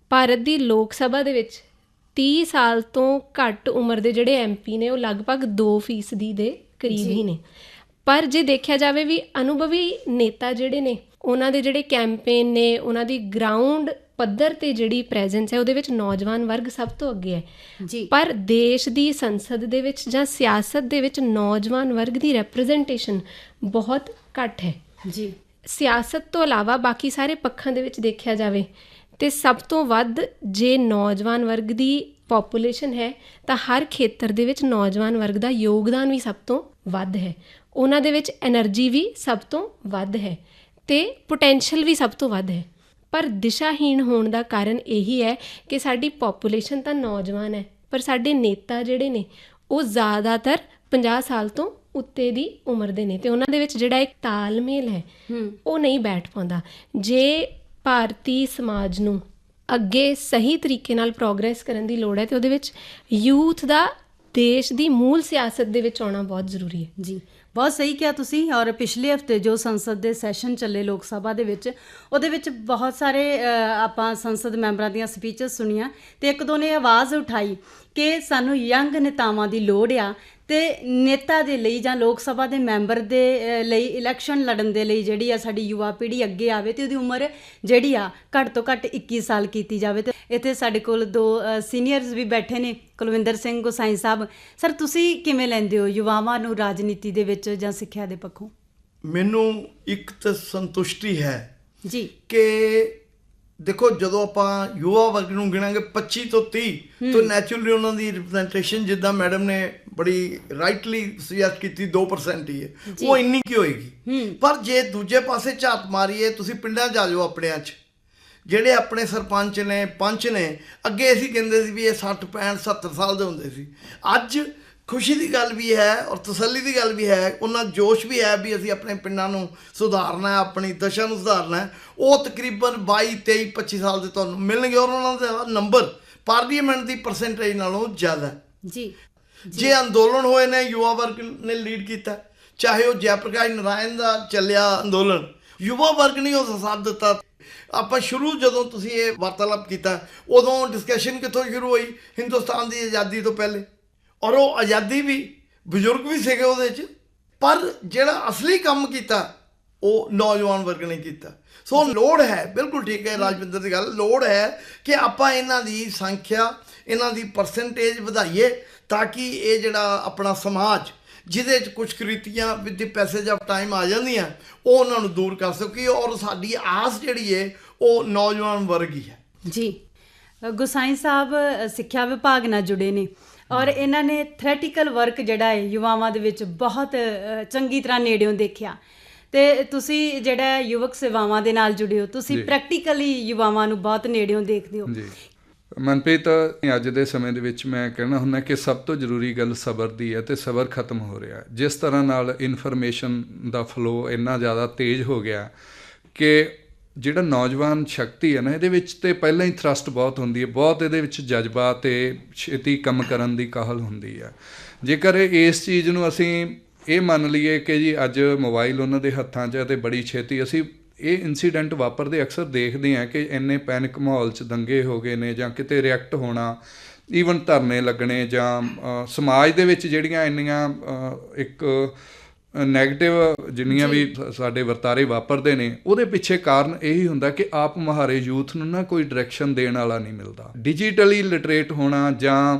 [SPEAKER 3] ਭਾਰਤ ਦੀ ਲੋਕ ਸਭਾ ਦੇ ਵਿੱਚ 30 ਸਾਲ ਤੋਂ ਘੱਟ ਉਮਰ ਦੇ ਜਿਹੜੇ ਐਮਪੀ ਨੇ ਉਹ ਲਗਭਗ 2% ਦੇ ਕਰੀਬ ਹੀ ਨੇ। ਪਰ ਜੇ ਦੇਖਿਆ ਜਾਵੇ ਵੀ ਅਨੁਭਵੀ ਨੇਤਾ ਜਿਹੜੇ ਨੇ ਉਹਨਾਂ ਦੇ ਜਿਹੜੇ ਕੈਂਪੇਨ ਨੇ ਉਹਨਾਂ ਦੀ ਗਰਾਊਂਡ ਪੱਧਰ ਤੇ ਜਿਹੜੀ ਪ੍ਰੈਜ਼ੈਂਸ ਹੈ ਉਹਦੇ ਵਿੱਚ ਨੌਜਵਾਨ ਵਰਗ ਸਭ ਤੋਂ ਅੱਗੇ ਹੈ।
[SPEAKER 1] ਜੀ।
[SPEAKER 3] ਪਰ ਦੇਸ਼ ਦੀ ਸੰਸਦ ਦੇ ਵਿੱਚ ਜਾਂ ਸਿਆਸਤ ਦੇ ਵਿੱਚ ਨੌਜਵਾਨ ਵਰਗ ਦੀ ਰਿਪਰੈਜ਼ੈਂਟੇਸ਼ਨ ਬਹੁਤ ਘੱਟ ਹੈ।
[SPEAKER 1] ਜੀ।
[SPEAKER 3] ਸਿਆਸਤ ਤੋਂ ਇਲਾਵਾ ਬਾਕੀ ਸਾਰੇ ਪੱਖਾਂ ਦੇ ਵਿੱਚ ਦੇਖਿਆ ਜਾਵੇ ਤੇ ਸਭ ਤੋਂ ਵੱਧ ਜੇ ਨੌਜਵਾਨ ਵਰਗ ਦੀ ਪੋਪੂਲੇਸ਼ਨ ਹੈ, ਤਾਂ ਹਰ ਖੇਤਰ ਦੇ ਵਿੱਚ ਨੌਜਵਾਨ ਵਰਗ ਦਾ ਯੋਗਦਾਨ ਵੀ ਸਭ ਤੋਂ ਵੱਧ ਹੈ। ਉਹਨਾਂ ਦੇ ਵਿੱਚ એનર્ਜੀ ਵੀ ਸਭ ਤੋਂ ਵੱਧ ਹੈ ਤੇ ਪੋਟੈਂਸ਼ੀਅਲ ਵੀ ਸਭ ਤੋਂ ਵੱਧ ਹੈ। ਪਰ ਦਿਸ਼ਾਹੀਣ ਹੋਣ ਦਾ ਕਾਰਨ ਇਹੀ ਹੈ ਕਿ ਸਾਡੀ ਪੋਪੂਲੇਸ਼ਨ ਤਾਂ ਨੌਜਵਾਨ ਹੈ, ਪਰ ਸਾਡੇ ਨੇਤਾ ਜਿਹੜੇ ਨੇ, ਉਹ ਜ਼ਿਆਦਾਤਰ 50 ਸਾਲ ਤੋਂ ਉੱਤੇ ਦੀ ਉਮਰ ਦੇ ਨੇ ਤੇ ਉਹਨਾਂ ਦੇ ਵਿੱਚ ਜਿਹੜਾ ਇੱਕ ਤਾਲਮੇਲ ਹੈ ਉਹ ਨਹੀਂ ਬੈਠ ਪਾਉਂਦਾ। ਜੇ ਭਾਰਤੀ ਸਮਾਜ ਨੂੰ ਅੱਗੇ ਸਹੀ ਤਰੀਕੇ ਨਾਲ ਪ੍ਰੋਗਰੈਸ ਕਰਨ ਦੀ ਲੋੜ ਹੈ ਤੇ ਉਹਦੇ ਵਿੱਚ ਯੂਥ ਦਾ ਦੇਸ਼ ਦੀ ਮੂਲ ਸਿਆਸਤ ਦੇ ਵਿੱਚ ਆਉਣਾ ਬਹੁਤ ਜ਼ਰੂਰੀ ਹੈ।
[SPEAKER 1] ਜੀ ਬਹੁਤ ਸਹੀ ਕਿਹਾ ਤੁਸੀਂ ਔਰ ਪਿਛਲੇ ਹਫ਼ਤੇ ਜੋ ਸੰਸਦ ਦੇ ਸੈਸ਼ਨ ਚੱਲੇ ਲੋਕ ਸਭਾ ਦੇ ਵਿੱਚ ਉਹਦੇ ਵਿੱਚ ਬਹੁਤ ਸਾਰੇ ਆਪਾਂ ਸੰਸਦ ਮੈਂਬਰਾਂ ਦੀਆਂ ਸਪੀਚਸ ਸੁਣੀਆਂ ਤੇ ਇੱਕ ਦੋ ਨੇ ਆਵਾਜ਼ ਉਠਾਈ ਕਿ ਸਾਨੂੰ ਯੰਗ ਨੇਤਾਵਾਂ ਦੀ ਲੋੜ ਆ ਤੇ ਨੇਤਾ ਦੇ ਲਈ ਜਾਂ ਲੋਕ ਸਭਾ ਦੇ ਮੈਂਬਰ ਦੇ ਲਈ ਇਲੈਕਸ਼ਨ ਲੜਨ ਦੇ ਲਈ ਜਿਹੜੀ ਆ ਸਾਡੀ ਯੁਵਾ ਪੀੜ੍ਹੀ ਅੱਗੇ ਆਵੇ ਤੇ ਉਹਦੀ ਉਮਰ ਜਿਹੜੀ ਆ ਘੱਟ ਤੋਂ ਘੱਟ 21 ਸਾਲ ਕੀਤੀ ਜਾਵੇ ਤੇ ਇੱਥੇ ਸਾਡੇ ਕੋਲ ਦੋ ਸੀਨੀਅਰਸ ਵੀ ਬੈਠੇ ਨੇ ਕੁਲਵਿੰਦਰ ਸਿੰਘ ਗੁਸਾਈ ਸਾਹਿਬ। ਸਰ ਤੁਸੀਂ ਕਿਵੇਂ ਲੈਂਦੇ ਹੋ ਯੁਵਾਵਾਂ ਨੂੰ ਰਾਜਨੀਤੀ ਦੇ ਵਿੱਚ ਜਾਂ ਸਿੱਖਿਆ ਦੇ ਪੱਖੋਂ?
[SPEAKER 2] ਮੈਨੂੰ ਇੱਕ ਤਾਂ ਸੰਤੁਸ਼ਟੀ ਹੈ
[SPEAKER 1] ਜੀ।
[SPEAKER 2] ਕਿ ਦੇਖੋ ਜਦੋਂ ਆਪਾਂ ਯੁਵਾ ਵਰਗ ਨੂੰ ਗਿਣਾਂਗੇ 25 ਤੋਂ 30 ਤਾਂ ਨੈਚੁਰਲੀ ਉਹਨਾਂ ਦੀ ਰਿਪਰੈਜ਼ੈਂਟੇਸ਼ਨ ਜਿੱਦਾਂ ਮੈਡਮ ਨੇ ਬੜੀ ਰਾਈਟਲੀ ਸੁਜੈਸਟ ਕੀਤੀ 2% ਹੀ ਹੈ। ਉਹ ਇੰਨੀ ਕੀ ਹੋਏਗੀ? ਪਰ ਜੇ ਦੂਜੇ ਪਾਸੇ ਝਾਤ ਮਾਰੀਏ ਤੁਸੀਂ ਪਿੰਡਾਂ 'ਚ ਆ ਜਾਓ ਆਪਣਿਆਂ 'ਚ। ਜਿਹੜੇ ਆਪਣੇ ਸਰਪੰਚ ਨੇ ਪੰਚ ਨੇ ਅੱਗੇ ਅਸੀਂ ਕਹਿੰਦੇ ਸੀ ਵੀ ਇਹ 60 65 70 ਸਾਲ ਦੇ ਹੁੰਦੇ ਸੀ। ਅੱਜ ਖੁਸ਼ੀ ਦੀ ਗੱਲ ਵੀ ਹੈ ਔਰ ਤਸੱਲੀ ਦੀ ਗੱਲ ਵੀ ਹੈ ਉਹਨਾਂ ਜੋਸ਼ ਵੀ ਹੈ ਵੀ ਅਸੀਂ ਆਪਣੇ ਪਿੰਡਾਂ ਨੂੰ ਸੁਧਾਰਨਾ ਹੈ ਆਪਣੀ ਦਸ਼ਾ ਨੂੰ ਸੁਧਾਰਨਾ ਹੈ। ਉਹ ਤਕਰੀਬਨ 22 23 25 ਸਾਲ ਦੇ ਤੁਹਾਨੂੰ ਮਿਲਣਗੇ ਔਰ ਉਹਨਾਂ ਦਾ ਨੰਬਰ ਪਾਰਲੀਮੈਂਟ ਦੀ ਪਰਸੈਂਟੇਜ ਨਾਲੋਂ ਜ਼ਿਆਦਾ
[SPEAKER 1] ਜੀ।
[SPEAKER 2] ਜੇ ਅੰਦੋਲਨ ਹੋਏ ਨੇ ਯੁਵਾ ਵਰਗ ਨੇ ਲੀਡ ਕੀਤਾ ਚਾਹੇ ਉਹ ਜੈਪ੍ਰਕਾਸ਼ ਨਾਰਾਇਣ ਦਾ ਚੱਲਿਆ ਅੰਦੋਲਨ ਯੁਵਾ ਵਰਗ ਨੇ ਉਹ ਸਾਥ ਦਿੱਤਾ। ਆਪਾਂ ਸ਼ੁਰੂ ਜਦੋਂ ਤੁਸੀਂ ਇਹ ਵਾਰਤਾਲਾਪ ਕੀਤਾ ਉਦੋਂ ਡਿਸਕਸ਼ਨ ਕਿੱਥੋਂ ਸ਼ੁਰੂ ਹੋਈ? ਹਿੰਦੁਸਤਾਨ ਦੀ ਆਜ਼ਾਦੀ ਤੋਂ ਪਹਿਲੇ। ਔਰ ਉਹ ਆਜ਼ਾਦੀ ਵੀ ਬਜ਼ੁਰਗ ਵੀ ਸੀਗੇ ਉਹਦੇ 'ਚ ਪਰ ਜਿਹੜਾ ਅਸਲੀ ਕੰਮ ਕੀਤਾ ਉਹ ਨੌਜਵਾਨ ਵਰਗ ਨੇ ਕੀਤਾ। ਸੋ ਲੋੜ ਹੈ ਬਿਲਕੁਲ ਠੀਕ ਹੈ ਰਾਜਵਿੰਦਰ ਦੀ ਗੱਲ ਲੋੜ ਹੈ ਕਿ ਆਪਾਂ ਇਹਨਾਂ ਦੀ ਸੰਖਿਆ ਇਹਨਾਂ ਦੀ ਪਰਸੈਂਟੇਜ ਵਧਾਈਏ ਤਾਂ ਕਿ ਇਹ ਜਿਹੜਾ ਆਪਣਾ ਸਮਾਜ ਜਿਹਦੇ 'ਚ ਕੁਝ ਕ੍ਰਿਤੀਆਂ with the passage of time ਆ ਜਾਂਦੀਆਂ ਉਹ ਉਹਨਾਂ ਨੂੰ ਦੂਰ ਕਰ ਸਕੀਏ ਔਰ ਸਾਡੀ ਆਸ ਜਿਹੜੀ ਹੈ ਉਹ ਨੌਜਵਾਨ ਵਰਗ ਹੀ ਹੈ।
[SPEAKER 1] ਜੀ ਅ, ਗੁਸਾਈ ਸਾਹਿਬ ਸਿੱਖਿਆ ਵਿਭਾਗ ਨਾਲ ਜੁੜੇ ਨੇ। ਔਰ ਇਹਨਾਂ ਨੇ ਥ੍ਰੈਟੀਕਲ ਵਰਕ ਜਿਹੜਾ ਹੈ ਯੁਵਾਵਾਂ ਦੇ ਵਿੱਚ ਬਹੁਤ ਚੰਗੀ ਤਰ੍ਹਾਂ ਨੇੜਿਓਂ ਦੇਖਿਆ ਤੇ ਤੁਸੀਂ ਜਿਹੜਾ ਯੁਵਕ ਸੇਵਾਵਾਂ ਦੇ ਨਾਲ ਜੁੜੇ ਹੋ ਤੁਸੀਂ। ਪ੍ਰੈਕਟੀਕਲੀ ਯੁਵਾਵਾਂ ਨੂੰ ਬਹੁਤ ਨੇੜਿਓਂ ਦੇਖਦੇ ਹੋ
[SPEAKER 4] ਜੀ ਮਨਪ੍ਰੀਤ ਅੱਜ ਦੇ ਸਮੇਂ ਦੇ ਵਿੱਚ ਮੈਂ ਕਹਿਣਾ ਹੁੰਦਾ ਕਿ ਸਭ ਤੋਂ ਜ਼ਰੂਰੀ ਗੱਲ ਸਬਰ ਦੀ ਹੈ ਤੇ ਸਬਰ ਖਤਮ ਹੋ ਰਿਹਾ। ਜਿਸ ਤਰ੍ਹਾਂ ਨਾਲ ਇਨਫੋਰਮੇਸ਼ਨ ਦਾ ਫਲੋ ਇੰਨਾ ਜ਼ਿਆਦਾ ਤੇਜ਼ ਹੋ ਗਿਆ ਕਿ ਜਿਹੜਾ ਨੌਜਵਾਨ ਸ਼ਕਤੀ ਹੈ ਨਾ, ਇਹਦੇ ਵਿੱਚ ਤੇ ਪਹਿਲਾਂ ਹੀ ਥਰਸਟ ਬਹੁਤ ਹੁੰਦੀ ਹੈ, ਬਹੁਤ ਇਹਦੇ ਵਿੱਚ ਜਜ਼ਬਾ ਤੇ ਛੇਤੀ ਕੰਮ ਕਰਨ ਦੀ ਕਾਹਲ ਹੁੰਦੀ ਹੈ। ਜੇਕਰ ਇਸ ਚੀਜ਼ ਨੂੰ ਅਸੀਂ ਇਹ ਮੰਨ ਲਈਏ ਕਿ ਜੀ ਅੱਜ ਮੋਬਾਈਲ ਉਹਨਾਂ ਦੇ ਹੱਥਾਂ 'ਚ ਹੈ ਤੇ ਬੜੀ ਛੇਤੀ ਅਸੀਂ ਇਹ ਇਨਸੀਡੈਂਟ ਵਾਪਰਦੇ ਅਕਸਰ ਦੇਖਦੇ ਆ ਕਿ ਇੰਨੇ ਪੈਨਿਕ ਮਾਹੌਲ 'ਚ ਦੰਗੇ ਹੋ ਗਏ ਨੇ ਜਾਂ ਕਿਤੇ ਰਿਐਕਟ ਹੋਣਾ ਈਵਨ ਧਰਨੇ ਲੱਗਣੇ ਜਾਂ ਸਮਾਜ ਦੇ ਵਿੱਚ ਜਿਹੜੀਆਂ ਇੰਨੀਆਂ ਇੱਕ ਨੈਗੇਟਿਵ ਜਿੰਨੀਆਂ ਵੀ ਸਾਡੇ ਵਰਤਾਰੇ ਵਾਪਰਦੇ ਨੇ ਉਹਦੇ ਪਿੱਛੇ ਕਾਰਨ ਇਹੀ ਹੁੰਦਾ ਕਿ ਆਪ ਮਹਾਰੇ ਯੂਥ ਨੂੰ ਨਾ ਕੋਈ ਡਾਇਰੈਕਸ਼ਨ ਦੇਣ ਵਾਲਾ ਨਹੀਂ ਮਿਲਦਾ। ਡਿਜੀਟਲੀ ਲਿਟਰੇਟ ਹੋਣਾ ਜਾਂ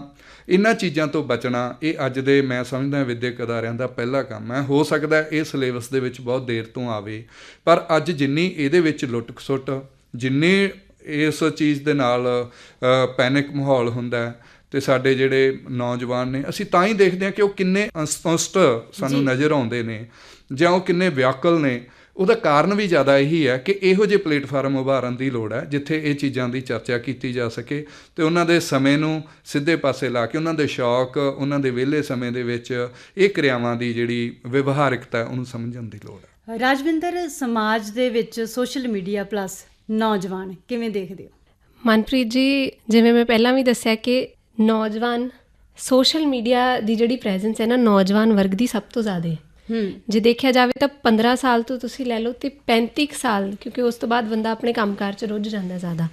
[SPEAKER 4] ਇਹਨਾਂ ਚੀਜ਼ਾਂ ਤੋਂ ਬਚਣਾ ਇਹ ਅੱਜ ਦੇ ਮੈਂ ਸਮਝਦਾ ਵਿਦਿਅਕ ਅਦਾਰਿਆਂ ਦਾ ਪਹਿਲਾ ਕੰਮ ਹੈ। ਹੋ ਸਕਦਾ ਇਹ ਸਿਲੇਬਸ ਦੇ ਵਿੱਚ ਬਹੁਤ ਦੇਰ ਤੋਂ ਆਵੇ ਪਰ ਅੱਜ ਜਿੰਨੀ ਇਹਦੇ ਵਿੱਚ ਲੁੱਟ ਖਸੁੱਟ ਜਿੰਨੀ ਇਸ ਚੀਜ਼ ਦੇ ਨਾਲ ਪੈਨਿਕ ਮਾਹੌਲ ਹੁੰਦਾ ਹੈ ਤੇ ਸਾਡੇ ਜਿਹੜੇ ਨੌਜਵਾਨ ਨੇ ਅਸੀਂ ਤਾਂ ਹੀ ਦੇਖਦੇ ਹਾਂ ਕਿ ਉਹ ਕਿੰਨੇ ਅਸਪਸ਼ਟ ਸਾਨੂੰ ਨਜ਼ਰ ਆਉਂਦੇ ਨੇ ਜਾਂ ਉਹ ਕਿੰਨੇ ਵਿਆਕਲ ਨੇ। ਉਹਦਾ ਕਾਰਨ ਵੀ ਜ਼ਿਆਦਾ ਇਹੀ ਹੈ ਕਿ ਇਹੋ ਜਿਹੇ ਪਲੇਟਫਾਰਮ ਉਭਾਰਨ ਦੀ ਲੋੜ ਹੈ ਜਿੱਥੇ ਇਹ ਚੀਜ਼ਾਂ ਦੀ ਚਰਚਾ ਕੀਤੀ ਜਾ ਸਕੇ ਤੇ ਉਹਨਾਂ ਦੇ ਸਮੇਂ ਨੂੰ ਸਿੱਧੇ ਪਾਸੇ ਲਾ ਕੇ ਉਹਨਾਂ ਦੇ ਸ਼ੌਕ ਉਹਨਾਂ ਦੇ ਵਿਹਲੇ ਸਮੇਂ ਦੇ ਵਿੱਚ ਇਹ ਕਿਰਿਆਵਾਂ ਦੀ ਜਿਹੜੀ ਵਿਵਹਾਰਿਕਤਾ ਹੈ ਉਹਨੂੰ ਸਮਝਣ ਦੀ ਲੋੜ ਹੈ।
[SPEAKER 1] ਰਾਜਵਿੰਦਰ ਸਮਾਜ ਦੇ ਵਿੱਚ ਸੋਸ਼ਲ ਮੀਡੀਆ ਪਲੱਸ ਨੌਜਵਾਨ ਕਿਵੇਂ ਦੇਖਦੇ ਹੋ?
[SPEAKER 3] ਮਨਪ੍ਰੀਤ ਜੀ ਜਿਵੇਂ ਮੈਂ ਪਹਿਲਾਂ ਵੀ ਦੱਸਿਆ ਕਿ ਨੌਜਵਾਨ ਸੋਸ਼ਲ ਮੀਡੀਆ ਦੀ ਜਿਹੜੀ ਪ੍ਰੈਜ਼ੈਂਸ ਹੈ ਨਾ ਨੌਜਵਾਨ ਵਰਗ ਦੀ ਸਭ ਤੋਂ ਜ਼ਿਆਦਾ। ਹੈ।
[SPEAKER 1] ਹੂੰ
[SPEAKER 3] ਜੇ ਦੇਖਿਆ ਜਾਵੇ ਤਾਂ 15 ਸਾਲ ਤੋਂ ਤੁਸੀਂ ਲੈ ਲਓ ਤੇ 35 ਕੁ ਸਾਲ ਕਿਉਂਕਿ ਉਸ ਤੋਂ ਬਾਅਦ ਬੰਦਾ ਆਪਣੇ ਕੰਮਕਾਰ 'ਚ ਰੁੱਝ ਜਾਂਦਾ ਜ਼ਿਆਦਾ।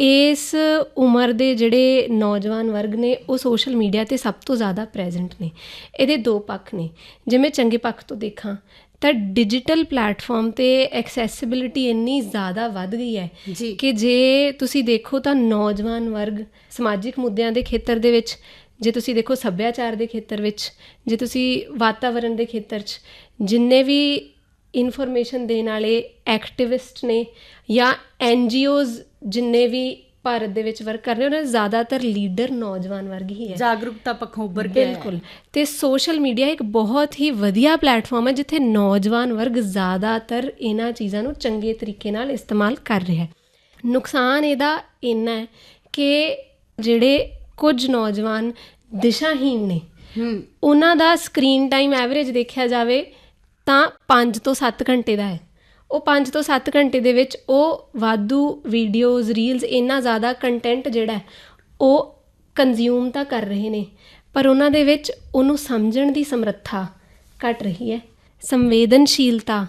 [SPEAKER 3] ਇਸ ਉਮਰ ਦੇ ਜਿਹੜੇ ਨੌਜਵਾਨ ਵਰਗ ਨੇ ਉਹ ਸੋਸ਼ਲ ਮੀਡੀਆ ਤੇ ਸਭ ਤੋਂ ਜ਼ਿਆਦਾ ਪ੍ਰੈਜ਼ੈਂਟ ਨੇ। ਇਹਦੇ ਦੋ ਪੱਖ ਨੇ। ਜੇ ਮੈਂ ਚੰਗੇ ਪੱਖ ਤੋਂ ਦੇਖਾਂ ਤਾਂ ਡਿਜੀਟਲ ਪਲੇਟਫਾਰਮ ਤੇ ਐਕਸੈਸਿਬਿਲਿਟੀ ਇੰਨੀ ਜ਼ਿਆਦਾ ਵੱਧ ਗਈ ਹੈ ਕਿ ਜੇ ਤੁਸੀਂ ਦੇਖੋ ਤਾਂ ਨੌਜਵਾਨ ਵਰਗ ਸਮਾਜਿਕ ਮੁੱਦਿਆਂ ਦੇ ਖੇਤਰ ਦੇ ਵਿੱਚ ਜੇ ਤੁਸੀਂ ਦੇਖੋ ਸੱਭਿਆਚਾਰ ਦੇ ਖੇਤਰ ਵਿੱਚ ਜੇ ਤੁਸੀਂ ਵਾਤਾਵਰਣ ਦੇ ਖੇਤਰ 'ਚ ਜਿੰਨੇ ਵੀ ਇਨਫੋਰਮੇਸ਼ਨ ਦੇਣ ਵਾਲੇ ਐਕਟਿਵਿਸਟ ਨੇ ਜਾਂ ਐਨਜੀਓਜ਼ ਜਿੰਨੇ ਵੀ ਭਾਰਤ ਦੇ ਵਿੱਚ ਵਰਕ ਕਰ ਰਹੇ ਉਹਨਾਂ ਦੇ ਜ਼ਿਆਦਾਤਰ ਲੀਡਰ ਨੌਜਵਾਨ ਵਰਗ ਹੀ ਹੈ।
[SPEAKER 1] ਜਾਗਰੂਕਤਾ ਪੱਖੋਂ ਉੱਭਰ ਹੈ।
[SPEAKER 3] ਬਿਲਕੁਲ। ਤੇ ਸੋਸ਼ਲ ਮੀਡੀਆ ਇੱਕ ਬਹੁਤ ਹੀ ਵਧੀਆ ਪਲੇਟਫਾਰਮ ਹੈ ਜਿੱਥੇ ਨੌਜਵਾਨ ਵਰਗ ਜ਼ਿਆਦਾਤਰ ਇਹਨਾਂ ਚੀਜ਼ਾਂ ਨੂੰ ਚੰਗੇ ਤਰੀਕੇ ਨਾਲ ਇਸਤੇਮਾਲ ਕਰ ਰਿਹਾ ਹੈ। ਨੁਕਸਾਨ ਇਹਦਾ ਇੰਨਾ ਹੈ ਕਿ ਜਿਹੜੇ ਕੁਝ ਨੌਜਵਾਨ ਦਿਸ਼ਾਹੀਨ ਨੇ ਉਹਨਾਂ ਦਾ ਸਕਰੀਨ ਟਾਈਮ ਐਵਰੇਜ ਦੇਖਿਆ ਜਾਵੇ ਤਾਂ 5 ਤੋਂ 7 ਘੰਟੇ ਦਾ ਹੈ। ਉਹ 5 ਤੋਂ 7 ਘੰਟੇ ਦੇ ਵਿੱਚ ਉਹ ਵਾਧੂ ਵੀਡੀਓਜ਼ ਰੀਲਸ ਇੰਨਾ ਜ਼ਿਆਦਾ ਕੰਟੈਂਟ ਜਿਹੜਾ ਹੈ, ਉਹ ਕੰਜ਼ਿਊਮ ਤਾਂ ਕਰ ਰਹੇ ਨੇ ਪਰ ਉਹਨਾਂ ਦੇ ਵਿੱਚ ਉਹਨੂੰ ਸਮਝਣ ਦੀ ਸਮਰੱਥਾ ਘਟ ਰਹੀ ਹੈ ਸੰਵੇਦਨਸ਼ੀਲਤਾ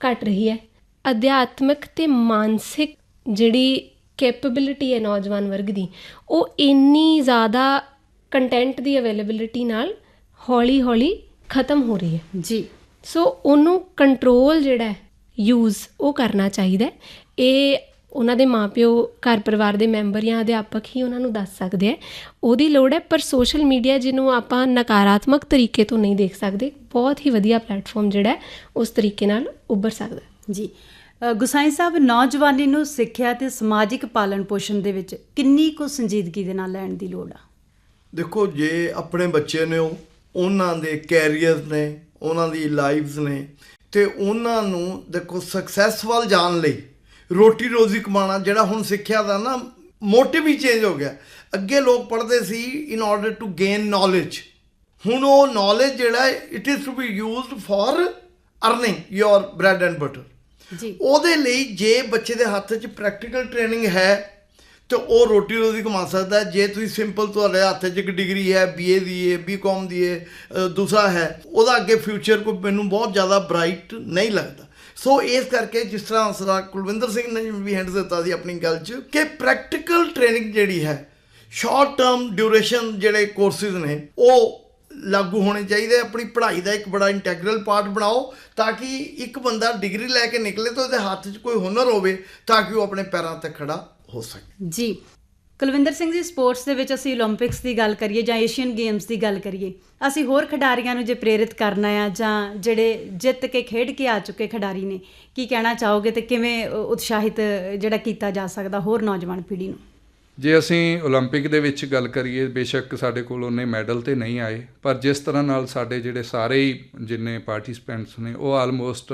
[SPEAKER 3] ਘਟ ਰਹੀ ਹੈ ਅਧਿਆਤਮਿਕ ਤੇ ਮਾਨਸਿਕ ਜਿਹੜੀ ਕੈਪੇਬਿਲਿਟੀ ਹੈ ਨੌਜਵਾਨ ਵਰਗ ਦੀ ਉਹ ਇੰਨੀ ਜ਼ਿਆਦਾ ਕੰਟੈਂਟ ਦੀ ਅਵੇਲੇਬਿਲਿਟੀ ਨਾਲ ਹੌਲੀ-ਹੌਲੀ ਖਤਮ ਹੋ ਰਹੀ ਹੈ।
[SPEAKER 1] ਜੀ।
[SPEAKER 3] ਸੋ ਉਹਨੂੰ ਕੰਟਰੋਲ ਜਿਹੜਾ ਯੂਜ਼ ਉਹ ਕਰਨਾ ਚਾਹੀਦਾ ਹੈ। ਇਹ ਉਹਨਾਂ ਦੇ ਮਾਪਿਓ ਘਰ ਪਰਿਵਾਰ ਦੇ ਮੈਂਬਰ ਜਾਂ ਅਧਿਆਪਕ ਹੀ ਉਹਨਾਂ ਨੂੰ ਦੱਸ ਸਕਦੇ ਆ ਉਹਦੀ ਲੋੜ ਹੈ ਪਰ ਸੋਸ਼ਲ ਮੀਡੀਆ ਜਿਹਨੂੰ ਆਪਾਂ ਨਕਾਰਾਤਮਕ ਤਰੀਕੇ ਤੋਂ ਨਹੀਂ ਦੇਖ ਸਕਦੇ ਬਹੁਤ ਹੀ ਵਧੀਆ ਪਲੇਟਫਾਰਮ ਜਿਹੜਾ ਹੈ ਉਸ ਤਰੀਕੇ ਨਾਲ ਉੱਭਰ ਸਕਦਾ
[SPEAKER 1] ਜੀ। ਗੁਸਾਈ ਸਾਹਿਬ ਨੌਜਵਾਨੀ ਨੂੰ ਸਿੱਖਿਆ ਤੇ ਸਮਾਜਿਕ ਪਾਲਣ ਪੋਸ਼ਣ ਦੇ ਵਿੱਚ ਕਿੰਨੀ ਕੁ ਸੰਜੀਦਗੀ ਦੇ ਨਾਲ ਲੈਣ ਦੀ ਲੋੜ ਆ?
[SPEAKER 2] ਦੇਖੋ ਜੇ ਆਪਣੇ ਬੱਚੇ ਨੇ ਉਹ ਉਹਨਾਂ ਦੇ ਕੈਰੀਅਰ ਨੇ ਉਹਨਾਂ ਦੀ ਲਾਈਵਸ ਨੇ ਤੇ ਉਹਨਾਂ ਨੂੰ ਦੇਖੋ ਸਕਸੈਸ ਵੱਲ ਜਾਣ ਲਈ ਰੋਟੀ ਰੋਜ਼ੀ ਕਮਾਉਣਾ ਜਿਹੜਾ ਹੁਣ ਸਿੱਖਿਆ ਦਾ ਨਾ ਮੋਟਿਵ ਹੀ ਚੇਂਜ ਹੋ ਗਿਆ। ਅੱਗੇ ਲੋਕ ਪੜ੍ਹਦੇ ਸੀ in order to gain knowledge ਹੁਣ ਉਹ ਨੌਲੇਜ ਜਿਹੜਾ it is to be used for earning your bread and butter
[SPEAKER 1] ਜੀ।
[SPEAKER 2] ਉਹਦੇ ਲਈ ਜੇ ਬੱਚੇ ਦੇ ਹੱਥ 'ਚ ਪ੍ਰੈਕਟੀਕਲ ਟ੍ਰੇਨਿੰਗ ਹੈ ਤੇ ਉਹ ਰੋਟੀ ਰੋਜ਼ੀ ਕਮਾ ਸਕਦਾ ਜੇ ਤੁਸੀਂ ਸਿੰਪਲ ਤੁਹਾਡੇ ਹੱਥ 'ਚ ਇੱਕ ਡਿਗਰੀ ਹੈ ਬੀਏ ਦੀ ਹੈ ਬੀਕਾਮ ਦੀ ਹੈ ਦੂਸਰਾ ਹੈ, ਉਹਦਾ ਅੱਗੇ ਫਿਊਚਰ ਕੋਈ ਮੈਨੂੰ ਬਹੁਤ ਜ਼ਿਆਦਾ ਬ੍ਰਾਈਟ ਨਹੀਂ ਲੱਗਦਾ। ਸੋ ਇਸ ਕਰਕੇ ਜਿਸ ਤਰ੍ਹਾਂ ਸਰਾ ਕੁਲਵਿੰਦਰ ਸਿੰਘ ਨੇ ਵੀ ਹੈਂਡ ਦਿੱਤਾ ਸੀ ਆਪਣੀ ਗੱਲ 'ਚ ਕਿ ਪ੍ਰੈਕਟੀਕਲ ਟ੍ਰੇਨਿੰਗ ਜਿਹੜੀ ਹੈ ਸ਼ਾਰਟ ਟਰਮ ਡਿਊਰੇਸ਼ਨ ਜਿਹੜੇ ਕੋਰਸਿਸ ਨੇ, ਉਹ ਲਾਗੂ ਹੋਣੇ ਚਾਹੀਦੇ ਆਪਣੀ ਪੜ੍ਹਾਈ ਦਾ ਇੱਕ ਬੜਾ ਇੰਟੈਗਰਲ ਪਾਰਟ ਬਣਾਓ ਤਾਂ ਕਿ ਇੱਕ ਬੰਦਾ ਡਿਗਰੀ ਲੈ ਕੇ ਨਿਕਲੇ ਤਾਂ ਉਹਦੇ ਹੱਥ 'ਚ ਕੋਈ ਹੁਨਰ ਹੋਵੇ ਤਾਂ ਕਿ ਉਹ ਆਪਣੇ ਪੈਰਾਂ ਤੇ ਖੜਾ ਹੋ ਸਕਣ
[SPEAKER 1] ਜੀ, ਕੁਲਵਿੰਦਰ ਸਿੰਘ ਜੀ, ਸਪੋਰਟਸ ਦੇ ਵਿੱਚ ਅਸੀਂ 올림픽ਸ ਦੀ ਗੱਲ ਕਰੀਏ ਜਾਂ ਏਸ਼ੀਅਨ ਗੇਮਸ ਦੀ ਗੱਲ ਕਰੀਏ, ਅਸੀਂ ਹੋਰ ਖਿਡਾਰੀਆਂ ਨੂੰ ਜੇ ਪ੍ਰੇਰਿਤ ਕਰਨਾ ਆ ਜਾਂ ਜਿਹੜੇ ਜਿੱਤ ਕੇ ਖੇਡ ਕੇ ਆ ਚੁੱਕੇ ਖਿਡਾਰੀ ਨੇ, ਕੀ ਕਹਿਣਾ ਚਾਹੋਗੇ ਤੇ ਕਿਵੇਂ ਉਤਸ਼ਾਹਿਤ ਜਿਹੜਾ ਕੀਤਾ ਜਾ ਸਕਦਾ ਹੋਰ ਨੌਜਵਾਨ ਪੀੜ੍ਹੀ ਨੂੰ?
[SPEAKER 4] ਜੇ ਅਸੀਂ 올림픽 ਦੇ ਵਿੱਚ ਗੱਲ ਕਰੀਏ ਬੇਸ਼ੱਕ ਸਾਡੇ ਕੋਲ ਉਹਨੇ ਮੈਡਲ ਤੇ ਨਹੀਂ ਆਏ ਪਰ ਜਿਸ ਤਰ੍ਹਾਂ ਨਾਲ ਸਾਡੇ ਜਿਹੜੇ ਸਾਰੇ ਹੀ ਜਿੰਨੇ ਪਾਰਟਿਸਪੈਂਟਸ ਨੇ ਉਹ ਆਲਮੋਸਟ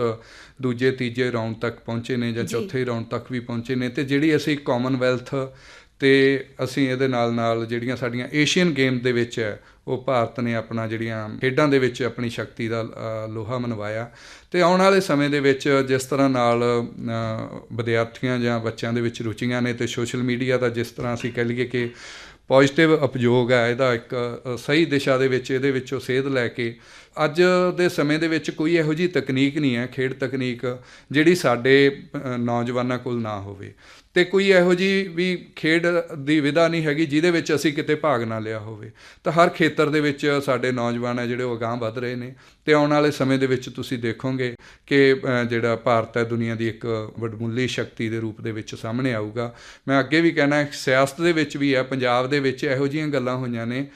[SPEAKER 4] ਦੂਜੇ ਤੀਜੇ ਰਾਉਂਡ ਤੱਕ ਪਹੁੰਚੇ ਨੇ ਜਾਂ
[SPEAKER 1] ਜੀ।
[SPEAKER 4] ਚੌਥੇ ਰਾਉਂਡ ਤੱਕ ਵੀ ਪਹੁੰਚੇ ਨੇ ਤੇ ਜਿਹੜੀ ਅਸੀਂ ਕਾਮਨਵੈਲਥ ਤੇ ਅਸੀਂ ਇਹਦੇ ਨਾਲ ਨਾਲ ਜਿਹੜੀਆਂ ਸਾਡੀਆਂ ਏਸ਼ੀਅਨ ਗੇਮ ਦੇ ਵਿੱਚ ਹੈ ਉਹ ਭਾਰਤ ਨੇ ਆਪਣਾ ਜਿਹੜੀਆਂ ਖੇਡਾਂ ਦੇ ਵਿੱਚ ਆਪਣੀ ਸ਼ਕਤੀ ਦਾ ਲੋਹਾ ਮਨਵਾਇਆ। ਤੇ ਆਉਣ ਵਾਲੇ ਸਮੇਂ ਦੇ ਵਿੱਚ ਜਿਸ ਤਰ੍ਹਾਂ ਨਾਲ ਵਿਦਿਆਰਥੀਆਂ ਜਾਂ ਬੱਚਿਆਂ ਦੇ ਵਿੱਚ ਰੁਚੀਆਂ ਨੇ ਤੇ ਸੋਸ਼ਲ ਮੀਡੀਆ ਦਾ ਜਿਸ ਤਰ੍ਹਾਂ ਅਸੀਂ ਕਹਿ ਲਈਏ ਕਿ ਪੋਜ਼ਿਟਿਵ ਉਪਯੋਗ ਹੈ, ਇਹਦਾ ਇੱਕ ਸਹੀ ਦਿਸ਼ਾ ਦੇ ਵਿੱਚ ਇਹਦੇ ਵਿੱਚੋਂ ਸੇਧ ਲੈ ਕੇ ਅੱਜ ਦੇ ਸਮੇਂ ਦੇ ਵਿੱਚ ਕੋਈ ਇਹੋ ਜੀ ਤਕਨੀਕ ਨਹੀਂ ਹੈ, ਖੇਡ ਤਕਨੀਕ ਜਿਹੜੀ ਸਾਡੇ ਨੌਜਵਾਨਾਂ ਕੋਲ ਨਾ ਹੋਵੇ। ਤੇ ਕੋਈ ਇਹੋ ਜੀ ਵੀ ਖੇਡ ਦੀ ਵਿਧਾ ਨਹੀਂ ਹੈਗੀ ਜਿਹਦੇ ਵਿੱਚ ਅਸੀਂ ਕਿਤੇ ਭਾਗ ਨਾ ਲਿਆ ਹੋਵੇ। ਤਾਂ ਹਰ ਖੇਤਰ ਦੇ ਵਿੱਚ ਸਾਡੇ ਨੌਜਵਾਨ ਹੈ ਜਿਹੜੇ ਉਹ ਅਗਾਂਹ ਵੱਧ ਰਹੇ ਨੇ ਤੇ ਆਉਣ ਵਾਲੇ ਸਮੇਂ ਦੇ ਵਿੱਚ ਤੁਸੀਂ ਦੇਖੋਗੇ ਕਿ ਜਿਹੜਾ ਭਾਰਤ ਹੈ ਦੁਨੀਆ ਦੀ ਇੱਕ ਵਡਮੁੱਲੀ ਸ਼ਕਤੀ ਦੇ ਰੂਪ ਦੇ ਵਿੱਚ ਸਾਹਮਣੇ ਆਊਗਾ। ਮੈਂ ਅੱਗੇ ਵੀ ਕਹਿਣਾ ਸਿਆਸਤ ਦੇ ਵਿੱਚ ਵੀ ਹੈ, ਪੰਜਾਬ ਦੇ ਵਿੱਚ ਇਹੋ ਜਿਹੀਆਂ ਗੱਲਾਂ ਹੋਈਆਂ ਨੇ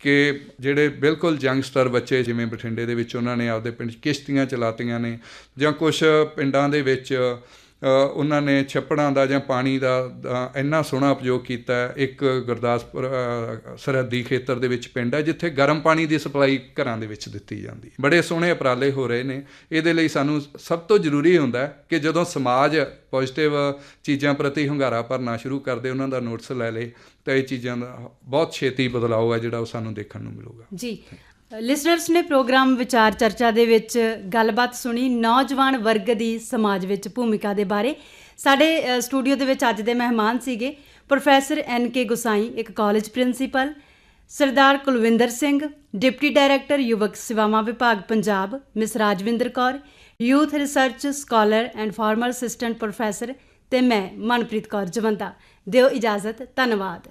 [SPEAKER 4] ਕਿ ਜਿਹੜੇ ਬਿਲਕੁਲ ਯੰਗਸਟਰ ਬੱਚੇ ਜਿਵੇਂ ਬਠਿੰਡੇ ਦੇ ਵਿੱਚ ਉਹਨਾਂ ਨੇ ਆਪਦੇ ਪਿੰਡ 'ਚ ਕਿਸ਼ਤੀਆਂ ਚਲਾਤੀਆਂ ਨੇ ਜਾਂ ਕੁਝ ਪਿੰਡਾਂ ਦੇ ਵਿੱਚ ਉਹਨਾਂ ਨੇ ਛੱਪੜਾਂ ਦਾ ਜਾਂ ਪਾਣੀ ਦਾ ਇੰਨਾ ਸੋਹਣਾ ਉਪਯੋਗ ਕੀਤਾ ਇੱਕ ਗੁਰਦਾਸਪੁਰ ਸਰਹੱਦੀ ਖੇਤਰ ਦੇ ਵਿੱਚ ਪਿੰਡ ਹੈ, ਜਿੱਥੇ ਗਰਮ ਪਾਣੀ ਦੀ ਸਪਲਾਈ ਘਰਾਂ ਦੇ ਵਿੱਚ ਦਿੱਤੀ ਜਾਂਦੀ ਹੈ। ਬੜੇ ਸੋਹਣੇ ਉਪਰਾਲੇ ਹੋ ਰਹੇ ਨੇ। ਇਹਦੇ ਲਈ ਸਾਨੂੰ ਸਭ ਤੋਂ ਜ਼ਰੂਰੀ ਹੁੰਦਾ ਹੈ ਕਿ ਜਦੋਂ ਸਮਾਜ ਪੋਜ਼ਿਟਿਵ ਚੀਜ਼ਾਂ ਪ੍ਰਤੀ ਹੁੰਗਾਰਾ ਭਰਨਾ ਸ਼ੁਰੂ ਕਰਦੇ ਉਹਨਾਂ ਦਾ ਨੋਟਿਸ ਲੈ ਲੇ, ਤਾਂ ਇਹ ਚੀਜ਼ਾਂ ਦਾ ਬਹੁਤ ਛੇਤੀ ਬਦਲਾਅ ਹੈ ਜਿਹੜਾ ਉਹ ਸਾਨੂੰ ਦੇਖਣ ਨੂੰ ਮਿਲੂਗਾ।
[SPEAKER 1] ਜੀ ਲਿਸਨਰਸ ਨੇ ਪ੍ਰੋਗਰਾਮ ਵਿਚਾਰ ਚਰਚਾ ਦੇ ਵਿੱਚ ਗੱਲਬਾਤ ਸੁਣੀ ਨੌਜਵਾਨ ਵਰਗ ਦੀ ਸਮਾਜ ਵਿੱਚ ਭੂਮਿਕਾ ਦੇ ਬਾਰੇ। ਸਾਡੇ ਸਟੂਡੀਓ ਦੇ ਵਿੱਚ ਅੱਜ ਦੇ ਮਹਿਮਾਨ ਸੀਗੇ ਪ੍ਰੋਫੈਸਰ ਐਨ ਕੇ ਗੁਸਾਈ, ਇੱਕ college principal, Sardar Kulwinder Singh, deputy director ਯੁਵਕ ਸੇਵਾਵਾਂ ਵਿਭਾਗ Punjab, miss Rajwinder Kaur, youth research scholar and former assistant professor ਤੇ ਮੈਂ ਮਨਪ੍ਰੀਤ ਕੌਰ ਜਵੰਦਾ। ਦਿਓ ਇਜਾਜ਼ਤ, ਧੰਨਵਾਦ।